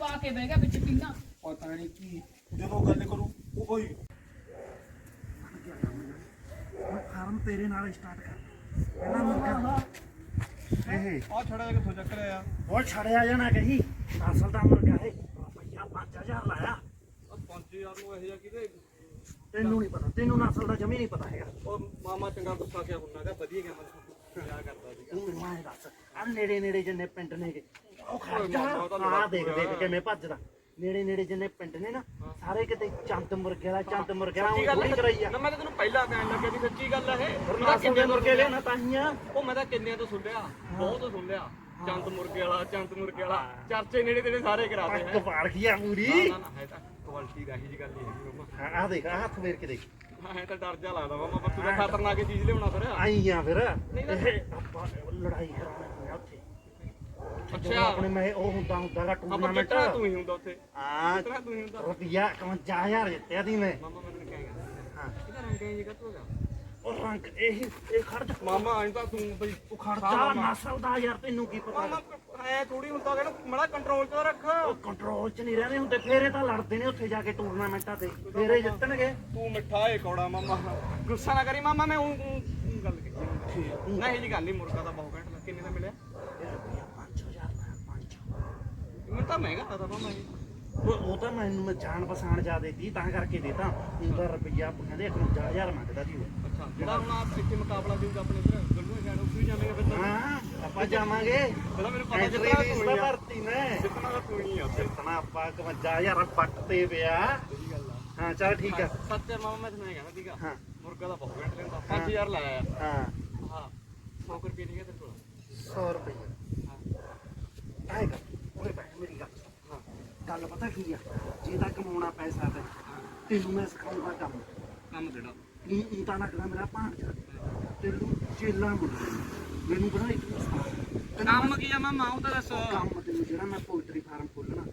ਪਾ ਕੇ ਬਹਿ ਗਿਆ ਵਿੱਚ ਪਿੰਨਾ ਪਤਾ ਨਹੀਂ ਕੀ ਜਦੋਂ ਗੱਲ ਕਰੂ ਉਹ ਕੋਈ ਫਾਰਮ ਤੇਰੇ ਨਾਲ ਸਟਾਰਟ ਕਰ। ਪਹਿਲਾਂ ਮੁਰਗਾ ਆ ਛੜਾ ਕਿੱਥੋਂ ਚੱਕ ਰਿਆ ਉਹ ਛੜਿਆ ਜਾਣਾ ਕਹੀ ਅਸਲ ਦਾ ਮੁਰਗਾ ਹੈ ਰੁਪਈਆ 5000 ਲਾਇਆ। 5000 ਨੂੰ ਇਹ ਜਿਹਾ ਕਿਤੇ ਤੈਨੂੰ ਨਹੀਂ ਪਤਾ। ਤੈਨੂੰ ਦਾ ਜਮੀ ਨਹੀਂ ਪਤਾ ਹੈਗਾ। ਉਹ ਮਾਮਾ ਚੰਗਾ ਗੁੱਸਾ ਕਿਆ ਹੁੰਨਾਗਾ ਵਧੀਆ ਗਿਆ ਮੈਂ ਕਿਆ ਕਰਦਾ ਸੀ ਤੂੰ ਮੈਨੂੰ ਐਂ ਦੱਸ। ਆ ਨੇੜੇ ਨੇੜੇ ਜਿੰਨੇ ਪਿੰਡ ਨੇਗੇ ਉਹ ਖਰਚਾ ਆ ਦੇਖ ਦੇਖ ਕਿਵੇਂ ਭੱਜਦਾ। ਨੇੜੇ ਨੇੜੇ ਜਿੰਨੇ ਪਿੰਡ ਨੇ ਨਾ ਸਾਰੇ ਕਿਤੇ ਚੰਦ ਮੁਰਗੇ ਵਾਲਾ ਚੰਦ ਮੁਰਗੇ ਵਾਲਾ ਕਰਾਈ ਆ। ਨਾ ਮੈਂ ਤਾਂ ਤੈਨੂੰ ਪਹਿਲਾਂ ਕਹਿਣ ਲੱਗਿਆ ਵੀ ਸੱਚੀ ਗੱਲ ਆ ਇਹ। ਨਸਲ ਦੇ ਮੁਰਗੇ ਲੈਣਾ ਤਾਹੀਆਂ ਉਹ ਮੈਂ ਤਾਂ ਕਿੰਨਿਆਂ ਤੋਂ ਸੁਣਿਆ? ਬਹੁਤ ਸੁਣਿਆ। ਚੰਦ ਮੁਰਗੇ ਵਾਲਾ ਚੰਦ ਮੁਰਗੇ ਵਾਲਾ। ਚਰਚੇ ਨੇੜੇ ਤੇੜੇ ਸਾਰੇ ਕਰਾਦੇ ਹੈ। ਕਪਾਲ ਕੀ ਆ ਪੂਰੀ? ਨਾ ਨਾ ਹੈ ਤਾਂ ਕੁਆਲਿਟੀ ਦਾ ਹੀ ਜੀ ਗੱਲ ਨਹੀਂ ਹੈਗੀ ਮਾਮਾ ਆ ਦੇਖ ਹੱਥ ਵੇਰ ਕੇ ਦੇਖ। ਮੈਂ ਤਾਂ ਡਰ ਜਾ ਲੱਗਦਾ ਮਾਮਾ ਪਰ ਤੂੰ ਤਾਂ ਖਤਰਨਾਕ ਚੀਜ਼ ਲਿਆਉਣਾ ਫਿਰ। ਆਈ ਆ ਫਿਰ। ਇਹ ਆਪਾਂ ਲੜਾਈ ਕਰਾਉਣੀ। ਆ ਜਦੋਂ ਅੱਛਾ। ਆਪਣੇ ਮੈਂ ਉਹ ਹੁੰਦਾ ਹੁੰਦਾ ਗਾ ਆਪਾਂ ਟੂਰਨਾਮੈਂਟ ਕਿਤਨਾ ਤੂੰ ਹੀ ਹੁੰਦਾ ਉੱਥੇ? ਆ ਕਿਤਨਾ ਤੂੰ ਹੀ ਹੁੰਦਾ? ਰੁਪਿਆ 51000 ਜਿੱਤਿਆ ਦੀ ਮੈਂ। ਮਾਮਾ ਮੈਂ ਤੈਨੂੰ ਕਹਾਂਗਾ ਹਾਂ। ਕਿਹਦਾ ਰੰਗ ਹੈ ਜਗਾ ਤੂੰ ਹੈਗਾ। ਉਹ ਰੰਗ ਇਹ ਇਹ ਖਰਚ ਮਾਮਾ ਐਂ ਤਾਂ ਤੂੰ ਬਈ ਉਹ ਖਰਚਾ ਨਸਲ ਦਾ ਯਾਰ ਤੈਨੂੰ ਕੀ ਪਤਾ? ਮਾਮਾ ਐ ਥੋੜੀ ਹੁੰਦਾ ਕਿ ਮੜਾ ਕੰਟਰੋਲ ਚ ਰੱਖ। ਉਹ ਕੰਟਰੋਲ 'ਚ ਨਹੀਂ ਰਹਿੰਦੇ ਹੁੰਦੇ ਫੇਰੇ ਤਾਂ ਲੜਦੇ ਨੇ ਉੱਥੇ ਜਾ ਕੇ ਟੂਰਨਾਮੈਂਟਾਂ ਤੇ। ਫੇਰੇ ਜਿੱਤਣਗੇ। ਤੂੰ ਮਿੱਠਾ ਏ ਕੌੜਾ ਮਾਮਾ। ਗੁੱਸਾ ਨਾ ਕਰੀ ਮਾਮਾ ਮੈਂ ਉਹ ਗੱਲ ਕੀਤੀ। ਨਹੀਂ ਜੀ ਗੱਲ ਨਹੀਂ ਮੁਰਗਾ ਦਾ ਬਹੁਤ ਘੱਟ ਕਿੰਨੇ ਦਾ ਮਿਲਿਆ ਇਹ ਰੁਪਿਆ 5000 ਦਾ 5 ਮੈਨੂੰ ਤਾਂ ਮਹਿੰਗਾ ਲੱਗਦਾ ਮਾਮਾ ਇਹ ਉਹ ਉਹ ਤਾਂ ਮੈਨੂੰ ਮੈਂ ਜਾਣ ਪਛਾਣ ਜਾ ਦਿੱਤੀ ਤਾਂ ਕਰਕੇ ਦੇਤਾ। ਉਹਦਾ ਰੁਪਿਆ ਕਹਿੰਦੇ 51000 ਮੰਗਦਾ ਸੀ ਉਹ। ਅੱਛਾ ਜਿਹੜਾ ਹੁਣ ਆਪ ਇੱਥੇ ਮੁਕਾਬਲਾ ਦੇਊਗਾ ਆਪਣੇ ਇਧਰ ਗੱਲੂ ਸ਼ਾਇਦ ਉੱਥੇ ਜਾਵੇਂਗੇ ਫਿਰ ਤਾਂ। ਹਾਂ ਆਪਾਂ ਜਾਵਾਂਗੇ। ਪਹਿਲਾਂ ਮੈਨੂੰ ਪਤਾ ਜਿੱਤਣਾ ਫੀਸ ਤੂੰ ਤਾਂ ਹੀ ਆ। ਭਰਤੀ ਨੇ। ਜਿੱਤਣਾ ਤਾਂ ਤੂੰ ਹੀ ਆ ਜਿੱਤਣਾ ਆਪਾਂ 51000 ਪੱਟ ਤੇ ਪਿਆ। ਸਹੀ ਗੱਲ ਆ। ਹਾਂ ਚੱਲ ਠੀਕ ਆ। ਸੱਚ ਹੈ ਮਾਮਾ ਮੈਂ ਇਹ ਕਹਿਣਾ ਸੀਗਾ। ਹਾਂ। ਮੁਰਗਾ ਦਾ ਬਹੁਤ ਘੱਟ ਲੈਂਦਾ 5000 ਲਾਇਆ। ਹਾਂ। ਹਾਂ 100 ਰੁਪਏ ਨਹੀਂ ਹੈ ਤੇਰੇ ਕੋਲ। 100 ਰੁਪਏ। ਆਏਗਾ ਉਹਦੇ ਪੈ ਮੇਰੀ ਗੱਲ ਸੁਣ। ਹਾਂ ਗੱਲ ਪਤਾ ਕੀ ਆ? ਜੇ ਤਾਂ ਕਮਾਉਣਾ ਪੈਸਾ ਤੇ ਤੈਨੂੰ ਮੈਂ ਸਿਖਾਉਂਗਾ ਕੰਮ। ਕੰਮ ਕਿਹੜਾ? ਤੂੰ ਤੂੰ ਤਾਂ ਲੱਗਦਾ ਮੇਰਾ ਭਾਂਜਾ। ਤੈਨੂੰ ਚੇਲਾ ਮੁੰਡਾ ਮੈਨੂੰ ਬੜਾ ਇੱਕ ਕੰਮ ਕੀ ਆ ਮਾਮਾ ਉਹ ਤਾਂ ਦੱਸ। ਕੰਮ ਤੈਨੂੰ ਜਿਹੜਾ ਮੈਂ ਪੋਲਟਰੀ ਫਾਰਮ ਖੋਲਣਾ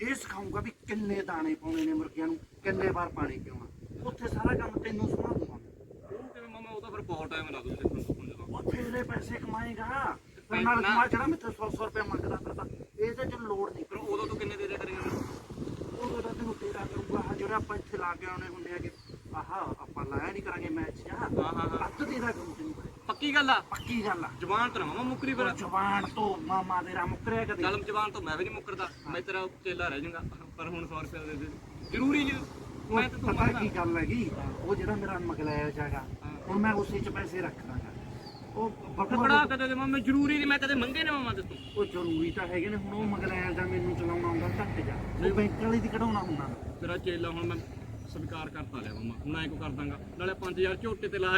ਇਹ ਸਿਖਾਉਂਗਾ ਵੀ ਕਿੰਨੇ ਦਾਣੇ ਪਾਉਣੇ ਨੇ ਮੁਰਗਿਆਂ ਨੂੰ ਕਿੰਨੇ ਵਾਰ ਪਾਣੀ ਪਿਉਣਾ। ਉੱਥੇ ਸਾਰਾ ਕੰਮ ਤੈਨੂੰ ਸੰਭਾਲੂਗਾ ਉਹ ਕਿਵੇਂ ਮਾਮਾ ਉਹ ਤਾਂ ਫਿਰ ਬਹੁਤ ਟਾਈਮ ਲਾ ਦੂੰ ਦੇਖਣ ਨੂੰ ਜਦੋਂ ਉਹ ਤੇਰੇ ਪੈਸੇ ਕਮਾਏਗਾ। ਨਾਲ ਕਮਾ ਜਿਹੜਾ 100 100 ਰੁਪਏ ਮੰਗਦਾ ਫਿਰਦਾ। ਇਹ ਤੇ ਚ ਲੋੜ ਨਹੀਂ ਫਿਰ ਉਦੋਂ ਤੂੰ ਕਿੰਨੇ ਦੇ ਦੇ ਕਰੇਗਾ ਉਹ ਤਾਂ ਤੈਨੂੰ ਤੇਰਾ ਕਰੂਗਾ ਆਹ ਜਿਹੜਾ ਆਪਾਂ ਇੱਥੇ ਲਾ ਕੇ ਆਉਣੇ ਹੁੰਦੇ ਆਗੇ ਆਹਾ ਆਪਾਂ ਲਾਇਆ ਨਹੀਂ ਕਰਾਂਗੇ ਮੈਚ ਜਾ ਹਾਂ ਹਾਂ ਹਾਂ। ਅੱਧ ਤੇਰਾ ਕੰਮ ਤੈਨੂੰ ਪੱਕੀ ਗੱਲ ਆ? ਪੱਕੀ ਗੱਲ ਆ। ਜ਼ਬਾਨ ਤੇ ਨਾ ਮਾਮਾ ਮੁੱਕਰੀ ਫਿਰ। ਜਵਾਨ ਤੋਂ ਮਾਮਾ ਤੇਰਾ ਮੁੱਕਰਿਆ ਕਦੇ? ਚੱਲ ਜ਼ਬਾਨ ਤੋਂ ਮੈਂ ਵੀ ਨਹੀਂ ਮੁੱਕਰਦਾ। ਮੈਂ ਤੇਰਾ ਚੇਲਾ ਰਹਿ ਜਾਊਂਗਾ। ਪਰ ਹੁਣ 100 ਰੁਪਏ ਦੇ ਦੇ। ਜ਼ਰੂਰੀ ਜੀ ਮੈਂ ਤੇ ਤੂੰ ਪਤਾ ਮੰਗਦਾ ਕੀ ਗੱਲ ਹੈਗੀ? ਉਹ ਜਿਹੜਾ ਮੇਰਾ ਮਗਲਾਇਆ ਜਾਗਾ ਹੁਣ ਮੈਂ ਉਸੇ ਚ ਪੈਸੇ ਰੱਖ ਦਾਂਗਾ ਉਹ ਟਕੜਾ ਬੱਬਾ ਕਦੇ ਦੇ ਮਾਮੇ ਜ਼ਰੂਰੀ ਮਾਮਾ ਮਾਮਾ ਹੁਣ ਐਂ ਕਰ ਦਾਂਗਾ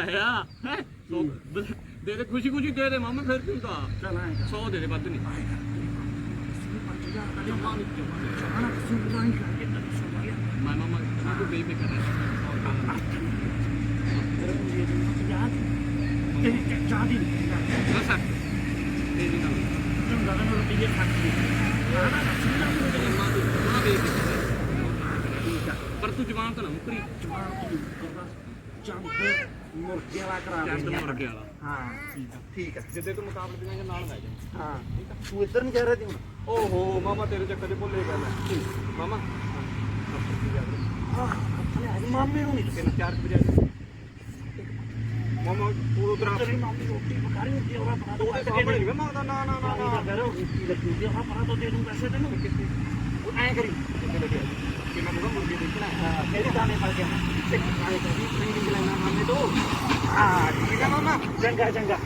ਹੈ? ਦੇ ਮਾਮਾ ਫਿਰ ਕਿਉਂ ਕਰ। 100 ਦੇ ਦੇ ਵੱਧ ਨਹੀਂ। ਮੈਂ ਮਾਮਾ ਤੂੰ ਬੇਬੇ ਕਰ ਰਿਹਾ। ਹਾਂ ਤੇਰੇ ਕੋਲ ਇਹ ਚਾਹ ਦੀ ਨਹੀਂ ਸਰ ਤੇਰੀ ਨਾਲ ਜੰਗਾ ਦਾ ਰੁਪਈਏ ਖਰਚ ਨਹੀਂ ਆਣਾ ਨਾ ਵੇਖ ਪਰ ਤੂੰ ਜਵਾਨ ਤਾਂ ਨਾ ਮੁਕਰੀ। ਜਵਾਨ ਤੂੰ ਚੰਦ ਮੁਰਗੇ ਵਾਲਾ। ਕਰਾ ਦੇ ਚੰਦ ਮੁਰਗੇ ਵਾਲਾ ਹਾਂ ਠੀਕ ਆ ਠੀਕ ਆ। ਜਿੱਦੇ ਤੂੰ ਮੁਕਾਬਲੇ ਦੀਆਂ ਨਾਲ ਲੈ ਜਾ। ਹਾਂ ਠੀਕ ਆ ਤੂੰ ਇੱਧਰ ਨਹੀਂ ਜਾ ਰਿਹਾ ਤੂੰ ਓਹੋ ਮਾਮਾ ਤੇਰੇ ਚੱਕਰ ਦੇ ਭੁੱਲੇ ਗੱਲ ਹੈ ਮਾਮਾ। ਹਾਂ ਮਾਮੇ ਨੂੰ ਨਹੀਂ ਕਿਹਾ ਚਾਰ ਵਜੇ ਮਾਮਾ ਤੂੰ ਉਧਰ ਤੇਰੀ ਮਾਮੀ ਰੋਟੀ ਪਕਾ ਹੁੰਦੀ ਆ ਉਹਦਾ ਬਣਾ ਦੋ ਉਹ ਸਾਹਮਣੇ ਨਹੀਂ ਮੰਗਦਾ ਨਾ ਨਾ ਨਾ ਨਾ ਕਰ ਰੋਟੀ ਲੱਗੀ ਹੁੰਦੀ ਆ ਹਾਂ ਬਣਾ ਦੋ ਦੇ ਦੂੰ ਪੈਸੇ ਤੈਨੂੰ ਉਹ ਐਂ ਕਰੀ ਕਿ ਮੈਂ ਬੁਗਾ ਮੁਰਗੇ ਦੇਖਣਾ ਹਾਂ ਤੇਰੇ ਦਾਣੇ ਪਾ ਕੇ ਤੇ ਖਾਣੇ ਤੋਂ ਵੀ ਨਹੀਂ ਲੈਣਾ ਮਾਮੇ ਤੋਂ ਹਾਂ ਠੀਕ ਹੈ ਮਾਮਾ। ਚੰਗਾ ਚੰਗਾ